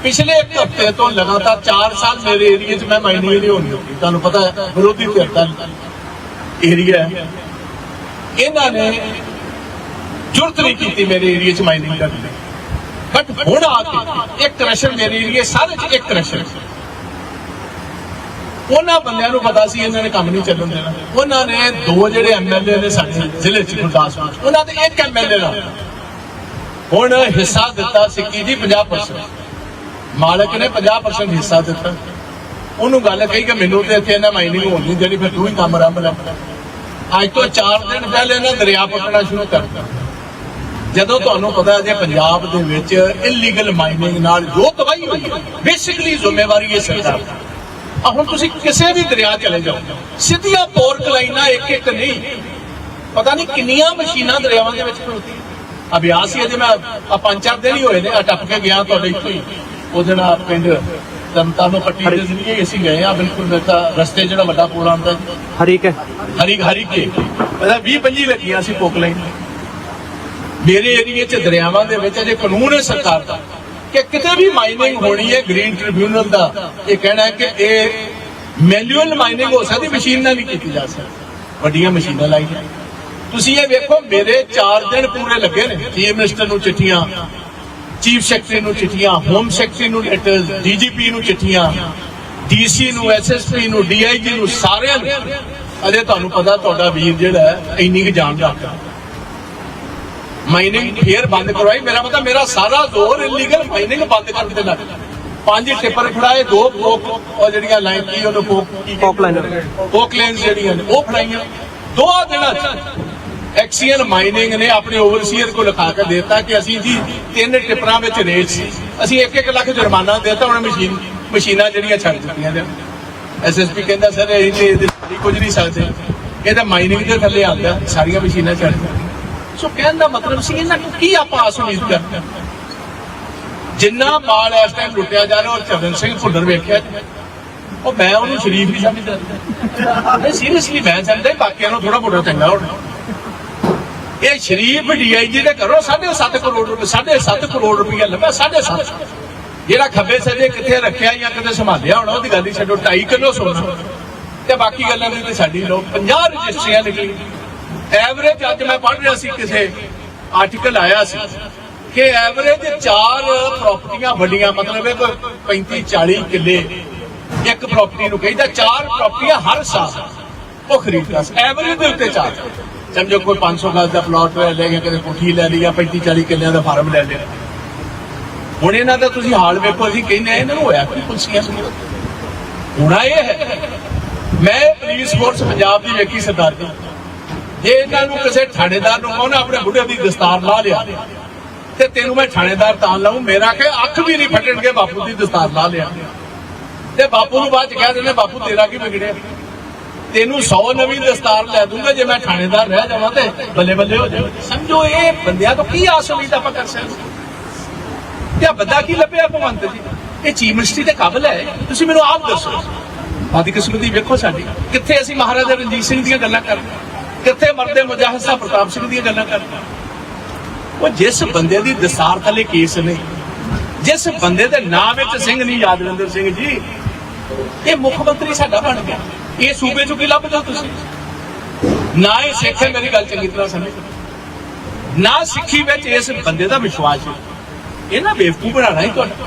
ਪਿਛਲੇ ਇੱਕ ਹਫ਼ਤੇ ਤੋਂ ਲਗਾਤਾਰ 4 ਸਾਲ ਮੇਰੇ ਏਰੀਆ 'ਚ ਮੈਂ ਮਾਈਨਿੰਗ ਨਹੀਂ ਹੋਣੀ ਤੁਹਾਨੂੰ ਪਤਾ ਵਿਰੋਧੀ ਧਿਰ ਦਾ ਏਰੀਆ ਹੈ। ਇਹਨਾਂ ਨੇ ਜੁਰਤ ਨਹੀਂ ਕੀਤੀ ਮੇਰੇ ਏਰੀਆ 'ਚ ਮਾਈਨਿੰਗ ਕਰਨ ਦੀ। ਬਟ ਹੁਣ ਆ ਕੇ ਇੱਕ ਕ੍ਰਸ਼ਰ ਮੇਰੇ ਏਰੀਆ ਸਾਰੇ 'ਚ ਇੱਕ ਕ੍ਰਸ਼ਰ ਉਹਨਾਂ ਬੰਦਿਆਂ ਨੂੰ ਪਤਾ ਸੀ ਇਹਨਾਂ ਨੇ ਕੰਮ ਨਹੀਂ ਚੱਲਣ ਦੇਣਾ। ਉਹਨਾਂ ਨੇ ਦੋ ਜਿਹੜੇ ਐਮਐਲਏ ਨੇ ਸਾਡੇ ਜ਼ਿਲ੍ਹੇ 'ਚ ਗੁਰਦਾਸਪੁਰ 'ਚ, ਉਹਨਾਂ ਦੇ ਇੱਕ ਐਮਐਲਏ ਦਾ। ਹੁਣ ਹਿੱਸਾ ਦਿੱਤਾ ਸਿੱਕੀ ਜੀ 50% ਮਾਲਕ ਨੇ 50% ਹਿੱਸਾ ਦਿੱਤਾ। ਉਹਨੂੰ ਗੱਲ ਕਹੀ ਕਿ ਮੈਨੂੰ ਤੇ ਇੱਥੇ ਇਹਨਾਂ ਮਾਈਨਿੰਗ ਹੋਣੀ ਜਿਹੜੀ ਫਿਰ ਤੂੰ ਹੀ ਕੰਮ ਆਰੰਭ ਲੈ। ਅੱਜ ਤੋਂ 4 ਦਿਨ ਪਹਿਲੇ ਇਹਨਾਂ ਦਰਿਆ ਪੱਟਣਾ ਸ਼ੁਰੂ ਕਰਤਾ ਜਦੋਂ ਤੁਹਾਨੂੰ ਪਤਾ ਜੇ ਪੰਜਾਬ ਦੇ ਵਿੱਚ ਇਲੀਗਲ ਮਾਈਨਿੰਗ ਨਾਲ ਜੋ ਤਬਾਹੀ ਹੋਈ ਬੇਸਿਕਲੀ ਜ਼ਿੰਮੇਵਾਰੀ ਇਹ ਸਰਕਾਰ ਦੀ। ਆ ਹੁਣ ਤੁਸੀਂ ਕਿਸੇ ਵੀ ਦਰਿਆ ਚਲੇ ਜਾਓ, ਸਿੱਧੀਆਂ ਪੋਰਕ ਲਾਈਨਾਂ ਇੱਕ ਇੱਕ ਨਹੀਂ। ਪਤਾ ਨਹੀਂ ਕਿੰਨੀਆਂ ਮਸ਼ੀਨਾਂ ਦਰਿਆਵਾਂ ਦੇ ਵਿੱਚ ਖੜੋਤੀਆਂ ਅਭਿਆਸ ਹੀ ਅਜੇ ਮੈਂ ਆ ਪੰਜ ਚਾਰ ਦਿਨ ਹੀ ਹੋਏ ਨੇ ਆ ਟੱਪ ਕੇ ਗਿਆ ਤੁਹਾਡੇ ਇੱਥੋਂ ਹੀ। ਉਹਦੇ ਨਾਲ ਪਿੰਡ ਤਮਤਾਨੋ ਪੱਟੀ ਦੇ ਜ਼ਰੀਏ ਅਸੀਂ ਗਏ ਆ ਬਿਲਕੁਲ ਮੇਰੇ ਤਾਂ ਰਸਤੇ ਜਿਹੜਾ ਵੱਡਾ ਪੁਲ ਆਉਂਦਾ। ਹਰੀਕ ਹੈ ਹਰੀ ਹਰੀ ਕੇ ਮਤਲਬ 20 25 ਲੱਗੀਆਂ ਸੀ ਪੋਕ ਲਾਈਨ ਮੇਰੇ ਏਰੀਏ 'ਚ ਦਰਿਆਵਾਂ ਦੇ ਵਿੱਚ ਅਜੇ ਕਾਨੂੰਨ ਹੈ ਸਰਕਾਰ ਦਾ ਕਿ ਕਿਤੇ ਵੀ ਮਾਈਨਿੰਗ ਹੋਣੀ ਹੈ ਗ੍ਰੀਨ ਟ੍ਰਿਬਿਊਨਲ ਦਾ ਇਹ ਕਹਿਣਾ ਹੈ ਕਿ ਇਹ ਮੈਨੂਅਲ ਮਾਈਨਿੰਗ ਹੋ ਸਕਦੀ ਮਸ਼ੀਨ ਨਾਲ ਨਹੀਂ ਕੀਤੀ ਜਾ ਸਕਦੀ। ਵੱਡੀਆਂ ਮਸ਼ੀਨਾਂ ਲਾਈਆਂ। ਤੁਸੀਂ ਇਹ ਵੇਖੋ ਮੇਰੇ 4 ਦਿਨ ਪੂਰੇ ਲੱਗੇ ਨੇ ਚੀਫ ਮਿਨਿਸਟਰ ਨੂੰ ਚਿੱਠੀਆਂ। ਚੀਫ ਸੈਕਟਰੀ ਨੂੰ ਚਿੱਠੀਆਂ ਹੋਮ ਸੈਕਟਰੀ ਨੂੰ ਲੈਟਰਸ ਡੀਜੀਪੀ ਨੂੰ ਚਿੱਠੀਆਂ ਡੀਸੀ ਨੂੰ ਐਸਐਸਪੀ ਨੂੰ ਡੀਆਈਜੀ ਨੂੰ ਸਾਰਿਆਂ ਨੂੰ। ਅਜੇ ਤੁਹਾਨੂੰ ਪਤਾ ਤੁਹਾਡਾ ਵੀਰ ਜਿਹੜਾ ਹੈ ਇੰਨੀ ਕੁ ਜਾਣ ਰੱਖਦਾ ਮਾਈਨਿੰਗ ਫੇਰ ਬੰਦ ਕਰਵਾਈ। ਮੇਰਾ ਮਤਲਬ ਮੇਰਾ ਸਾਰਾ ਜ਼ੋਰ ਇਲੀਗਲ ਮਾਈਨਿੰਗ ਬੰਦ ਕਰਨ ਤੇ ਲੱਗ ਪੰਜ ਟਿੱਪਰ ਫੜਾਏ ਦੋ ਪੋਕ ਉਹ ਜਿਹੜੀਆਂ ਲਾਈਨ ਕੀ ਉਹਨੂੰ ਪੋਕ ਕੀ ਪੋਕ ਲਾਈਨਰ। ਪੋਕ ਲਾਈਨਸ ਜਿਹੜੀਆਂ ਨੇ ਉਹ ਫੜਾਈਆਂ। ਦੋ ਦਿਨਾਂ ਚ। ਐਕਸੀਅਨ ਮਾਈਨਿੰਗ ਨੇ ਆਪਣੇ ਓਵਰਸੀਅਰ ਕੋ ਲਿਖਾ ਕੇ ਦਿੱਤਾ ਕਿ ਅਸੀਂ ਜੀ ਤਿੰਨ ਟਿੱਪਰਾਂ ਵਿੱਚ ਰੇਟ ਸੀ। ਅਸੀਂ 1-1 ਲੱਖ ਜੁਰਮਾਨਾ ਦੇਤਾ, ਹੁਣ ਮਸ਼ੀਨ ਮਸ਼ੀਨਾਂ ਜਿਹੜੀਆਂ ਛੱਡ ਦਿੱਤੀਆਂ ਨੇ। ਐਸਐਸਪੀ ਕਹਿੰਦਾ, ਸਰ, ਇਹ ਤੇ ਇਹਦੇ ਕੁਝ ਨਹੀਂ ਸਕਦੇ। ਇਹ ਤਾਂ ਮਾਈਨਿੰਗ ਦੇ ਥੱਲੇ ਆਉਂਦਾ, ਸਾਰੀਆਂ ਮਸ਼ੀਨਾਂ ਛੱਡ ਸੋ ਕਹਿਣ ਦਾ ਮਤਲਬ ਸੀ, ਇਹਨਾਂ ਨੂੰ ਕੀ ਆਪਾਂ ਆਸ ਉਮੀਦ ਕਰਦੇ ਜਿੰਨਾ ਮਾਲ ਇਸ ਟਾਈਮ ਲੁੱਟਿਆ ਜਾ ਰਿਹਾ, ਉਹ ਚਰਨ ਸਿੰਘ ਭੁੱਲਰ ਵੇਖਿਆ ਉਹ ਮੈਂ ਉਹਨੂੰ ਸ਼ਰੀਫ ਨਹੀਂ ਸਮਝਦਾ। ਸੀਰੀਅਸਲੀ ਮੈਂ ਸਮਝਦਾ, ਬਾਕੀਆਂ ਨੂੰ ਥੋੜਾ ਮੋਟਾ ਚੰਗਾ ਹੋਣਾ। ਇਹ ਸ਼ਰੀਫ ਡੀਆਈਜੀ ਦੇ ਘਰੋਂ 7.5 ਕਰੋੜ ਰੁਪਏ 7.5 ਕਰੋੜ ਰੁਪਏ ਲੱਭਿਆ 7.5 ਜਿਹੜਾ ਖੱਬੇ ਸੱਜੇ ਕਿੱਥੇ ਰੱਖਿਆ ਜਾਂ ਕਿਤੇ ਸੰਭਾਲਿਆ ਹੋਣਾ, ਉਹਦੀ ਗੱਲ ਹੀ ਛੱਡੋ 2.5 ਕਿਲੋ ਸੋਨਾ। ਤੇ ਬਾਕੀ ਗੱਲਾਂ ਦੀ ਤੇ ਸਾਡੀ ਲੋ 50 ਰਜਿਸਟਰੀਆਂ ਨਿਕਲੀ ਐਵਰੇਜ ਅੱਜ ਮੈਂ ਪੜ੍ਹ ਰਿਹਾ ਸੀ ਕਿਸੇ, ਆਰਟੀਕਲ ਆਇਆ ਸੀ ਕਿ ਐਵਰੇਜ ਚਾਰ ਪ੍ਰਾਪਰਟੀਆਂ ਵੱਡੀਆਂ, ਮਤਲਬ ਇਹ ਕੋਈ 35 40 ਕਿੱਲੇ, ਇੱਕ ਪ੍ਰਾਪਰਟੀ ਨੂੰ ਕਹਿੰਦਾ, ਚਾਰ ਪ੍ਰਾਪਰਟੀਆਂ ਹਰ ਸਾਲ ਉਹ ਖਰੀਦਦਾ ਸੀ। ਐਵਰੇਜ ਦੇ ਉੱਤੇ ਚਾਰ। ਸਮਝੋ ਕੋਈ 500 ਗਜ਼ ਦਾ ਪਲਾਟ ਲੈ ਗਿਆ ਕਦੇ ਕੋਠੀ ਲੈ ਲਈ ਜਾਂ 35 40 ਕਿੱਲਿਆਂ ਦਾ ਫਾਰਮ ਲੈ ਲਿਆ। ਹੁਣ ਇਹਨਾਂ ਦਾ ਤੁਸੀਂ ਹਾਲ ਵੇਖੋ, ਅਸੀਂ ਕਹਿੰਦੇ ਇਹਨਾਂ ਨੂੰ ਹੋਇਆ ਕੋਈ ਕੁਲਸੀਆਂ ਨੂੰ ਹੋਣਾ ਇਹ ਹੈ। ਮੈਂ ਪੁਲਿਸ ਫੋਰਸ ਪੰਜਾਬ ਦੀ ਵੇਖੀ ਸਰਦਾਰ ਜੀ। ਜੇ ਇਹਨਾਂ ਨੂੰ ਕਿਸੇ ਥਾਣੇਦਾਰ ਨੂੰ ਕਹੋ ਨਾ, ਆਪਣੇ ਬੁੱਢੇ ਦੀ ਦਸਤਾਰ ਲਾ ਲਿਆ। ਤੇ ਤੈਨੂੰ ਮੈਂ ਥਾਣੇਦਾਰ ਤਾਂ ਲਾਉਂ ਮੇਰਾ ਕਿ ਅੱਖ ਵੀ ਨਹੀਂ ਫਟਣਗੇ, ਬਾਪੂ ਦੀ ਦਸਤਾਰ ਲਾ ਲਿਆ। ਤੇ ਬਾਪੂ ਨੂੰ ਬਾਅਦ ਚ ਕਹਿ ਦਿੰਦੇ, ਬਾਪੂ ਤੇਰਾ ਕੀ ਵਿਗੜਿਆ? ਤੈਨੂੰ 100 ਨਵੀਂ ਦਸਤਾਰ ਲੈ ਦੂੰਗਾ, ਜੇ ਮੈਂ ਥਾਣੇਦਾਰ ਰਹਿ ਜਾਵਾਂ ਤੇ ਬੱਲੇ ਬੱਲੇ ਹੋ ਜਾਵੇ ਸਮਝੋ ਇਹ ਬੰਦਿਆਂ ਤੋਂ ਕੀ ਆਸ ਉਮੀਦ ਆਪਾਂ ਕਰ ਸਕਦੇ ਤੇ ਬੰਦਾ ਕੀ ਲੱਭਿਆ ਭਗਵੰਤ ਜੀ? ਇਹ ਚੀਫ ਮਿਨਿਸਟਰੀ ਦੇ ਕਾਬਲ ਹੈ? ਤੁਸੀਂ ਮੈਨੂੰ ਆਪ ਦੱਸੋ। ਆਦੀ ਕਿਸਮਤੀ ਵੇਖੋ ਸਾਡੀ। ਕਿੱਥੇ ਅਸੀਂ ਮਹਾਰਾਜਾ ਰਣਜੀਤ ਸਿੰਘ ਦੀਆਂ ਗੱਲਾਂ ਕਰਦੇ ਕਿੱਥੇ ਮਰਦੇ ਮੁਜਾਹਿਦ ਸਾਹਿਬ ਪ੍ਰਤਾਪ ਸਿੰਘ ਦੀਆਂ ਗੱਲਾਂ ਕਰਦੇ ਉਹ ਜਿਸ ਬੰਦੇ ਦੀ ਦਸਾਰ ਥੱਲੇ ਕੇਸ ਨੇ, ਜਿਸ ਬੰਦੇ ਦੇ ਨਾਂ ਵਿੱਚ ਸਿੰਘ ਨਹੀਂ ਯਾਦਵਿੰਦਰ ਸਿੰਘ ਜੀ, ਇਹ ਮੁੱਖ ਮੰਤਰੀ ਸਾਡਾ ਬਣ ਗਿਆ। ਇਹ ਸੂਬੇ ਚੋਂ ਕੀ ਲੱਭਦੇ ਤੁਸੀਂ? ਨਾ ਇਹ ਸਿੱਖ ਹੈ, ਮੇਰੀ ਗੱਲ ਚੰਗੀ ਤਰ੍ਹਾਂ ਸਮਝ। ਨਾ ਸਿੱਖੀ ਵਿੱਚ ਇਸ ਬੰਦੇ ਦਾ ਵਿਸ਼ਵਾਸ ਹੈ। ਇਹ ਬੇਵਕੂਫ ਬਣਾਣਾ ਹੀ ਤੁਹਾਡਾ।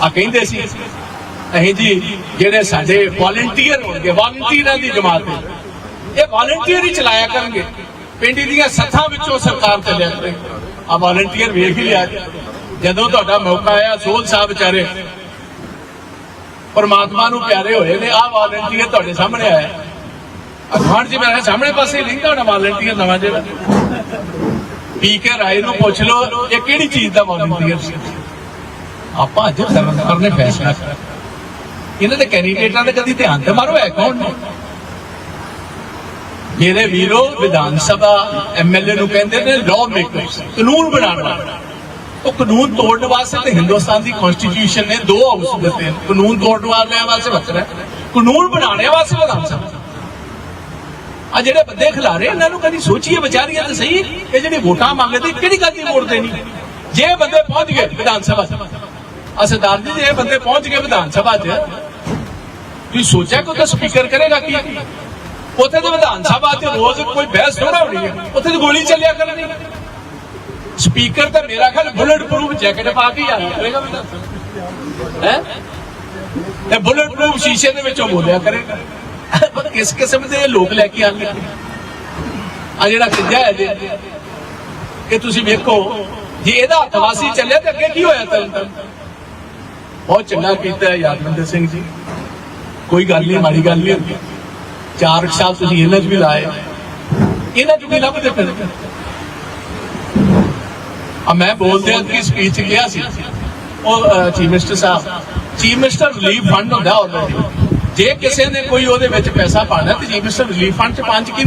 ਆ ਕਹਿੰਦੇ ਸੀ, ਅਸੀਂ ਜੀ ਜਿਹੜੇ ਸਾਡੇ ਵਾਲੰਟੀਅਰ ਹੋਣਗੇ ਵਾਲੰਟੀਅਰਾਂ ਦੀ ਜਮਾਤ ਹੈ। ਇਹ ਵਾਲੰਟੀਅਰ ਹੀ ਚਲਾਇਆ ਕਰਨਗੇ। ਪਿੰਡ ਦੀਆਂ ਸੱਥਾਂ ਵਿੱਚੋਂ ਸਰਕਾਰ ਚੱਲਿਆ ਕਰੇ। ਆ ਵਾਲੰਟੀਅਰ ਵੇਖ ਹੀ ਲਿਆ। ਜਦੋਂ ਤੁਹਾਡਾ ਮੌਕਾ ਆਇਆ ਸੋਲ ਸਾਹਿਬ ਵਿਚਾਰੇ ਪਰਮਾਤਮਾ ਨੂੰ ਪਿਆਰੇ ਹੋਏ ਨੇ ਆ ਵਾਲੰਟੀਅਰ ਤੁਹਾਡੇ ਸਾਹਮਣੇ ਆਇਆ ਅਖਾਣ ਜੀ, ਮੇਰੇ ਸਾਹਮਣੇ ਪਾਸੇ ਲਿੰਗਾ ਹੋਣਾ ਵਾਲੰਟੀਅਰ ਨਵਾਂ ਜਿਹੜਾ। ਪੀ ਕੇ ਰਾਏ ਨੂੰ ਪੁੱਛ ਲਓ, ਇਹ ਕਿਹੜੀ ਚੀਜ਼ ਦਾ ਵਾਲੰਟੀਅਰ ਸੀ? ਆਪਾਂ ਅੱਜ ਸਰਕਾਰ ਨੇ ਫੈਸਲਾ ਕੀਤਾ ਇਹਨਾਂ ਦੇ ਕੈਂਡੀਡੇਟਾਂ ਦੇ ਕਦੀ ਧਿਆਨ ਤੇ ਮਾਰੋ ਹੈ ਕੌਣ ਨੇ? ਮੇਰੇ ਵੀਰੋ, ਵਿਧਾਨ ਸਭਾ ਐਮਐਲਏ ਨੂੰ ਕਹਿੰਦੇ ਨੇ ਲਾਅ ਮੇਕਰ ਕਾਨੂੰਨ ਬਣਾਉਣ ਵਾਲੇ। ਉਹ ਕਾਨੂੰਨ ਤੋੜਨ ਵਾਸਤੇ ਤੇ ਹਿੰਦੁਸਤਾਨ ਦੀ ਕਨਸਟੀਟਿਊਸ਼ਨ ਨੇ ਦੋ ਹਾਊਸ ਦਿੱਤੇ ਨੇ। ਕਾਨੂੰਨ ਤੋੜਨ ਵਾਲਿਆਂ ਵਾਸਤੇ ਵੱਖਰਾ ਕਾਨੂੰਨ ਬਣਾਉਣੇ ਵਾਸਤੇ ਵਿਧਾਨ ਸਭਾ ਆ ਜਿਹੜੇ ਬੰਦੇ ਖਿਲਾਰੇ, ਇਹਨਾਂ ਨੂੰ ਕਦੀ ਸੋਚੀਏ ਵਿਚਾਰੀਆਂ ਤੇ ਸਹੀ ਇਹ ਜਿਹੜੇ ਵੋਟਾਂ ਮੰਗਦੇ, ਕਿਹੜੀ ਗੱਲ ਵੋਟ ਦੇਣੀ? ਜੇ ਬੰਦੇ ਪਹੁੰਚ ਗਏ ਵਿਧਾਨ ਸਭਾ 'ਚ ਜੀ, ਜੇ ਬੰਦੇ ਪਹੁੰਚ ਗਏ ਵਿਧਾਨ ਸਭਾ 'ਚ, ਤੁਸੀਂ ਸੋਚਿਆ ਕਿ ਉਹਦਾ ਸਪੀਕਰ ਕਰੇਗਾ ਕੀ? ਉੱਥੇ ਤੇ ਵਿਧਾਨ ਸਭਾ 'ਚ ਰੋਜ਼ ਕੋਈ ਬਹਿਸ ਥੋੜਾ ਹੋਣੀ ਹੈ। ਉੱਥੇ ਤੇ ਗੋਲੀ ਚੱਲਿਆ ਕਰਨੀ। ਸਪੀਕਰ ਤਾਂ ਮੇਰਾ ਖਿਆਲ ਬੁਲਟ ਪ੍ਰੂਫ ਜੈਕਟ ਪਾ ਕੇ ਹੀ ਕਰੇਗਾ ਵਿਧਾਨ ਹੈ? ਤੇ ਬੁਲਟ ਪ੍ਰੂਫ ਸ਼ੀਸ਼ੇ ਦੇ ਵਿੱਚੋਂ ਬੋਲਿਆ ਕਰੇਗਾ। ਪਰ ਕਿਸ ਕਿਸਮ ਦੇ ਲੋਕ ਲੈ ਕੇ ਆਉਂਦੇ? ਆ ਜਿਹੜਾ ਕਿੱਜਾ ਹੈ ਜੀ। ਕਿ ਤੁਸੀਂ ਵੇਖੋ, ਜੇ ਇਹਦਾ ਹੱਥਵਾਸੀ ਚੱਲਿਆ ਤੇ ਅੱਗੇ ਕੀ ਹੋਇਆ ਤਰਨ ਤਰਨ? ਬਹੁਤ ਚੰਗਾ ਕੀਤਾ ਹੈ ਯਾਦਵਿੰਦਰ ਸਿੰਘ ਜੀ। ਕੋਈ ਗੱਲ ਨਹੀਂ, ਮਾੜੀ ਗੱਲ ਨਹੀਂ। ਹੁੰਦੀ ਚਾਰ ਕੁ ਤੁਸੀਂ ਇਹਨਾਂ 'ਚ ਵੀ ਲਾਏ। ਇਹਨਾਂ 'ਚ ਵੀ ਲੱਭਦੇ ਫਿਰ। ਆ ਮੈਂ ਬੋਲਦੇ ਹਾਂ ਕਿ ਸਪੀਚ ਗਿਆ ਸੀ। ਉਹ ਚੀਫ ਮਿਨਿਸਟਰ ਸਾਹਿਬ ਚੀਫ ਮਿਨਿਸਟਰ ਰਿਲੀਫ ਫੰਡ ਹੁੰਦਾ ਆਲਰੇਡੀ ਜੇ ਕਿਸੇ ਨੇ ਕੋਈ ਉਹਦੇ ਵਿੱਚ ਪੈਸਾ ਪਾਣਾ ਤੇ ਚੀਫ ਮਿਨਿਸਟਰ ਰਿਲੀਫ ਫੰਡ 'ਚ ਪੰਜ ਕੀ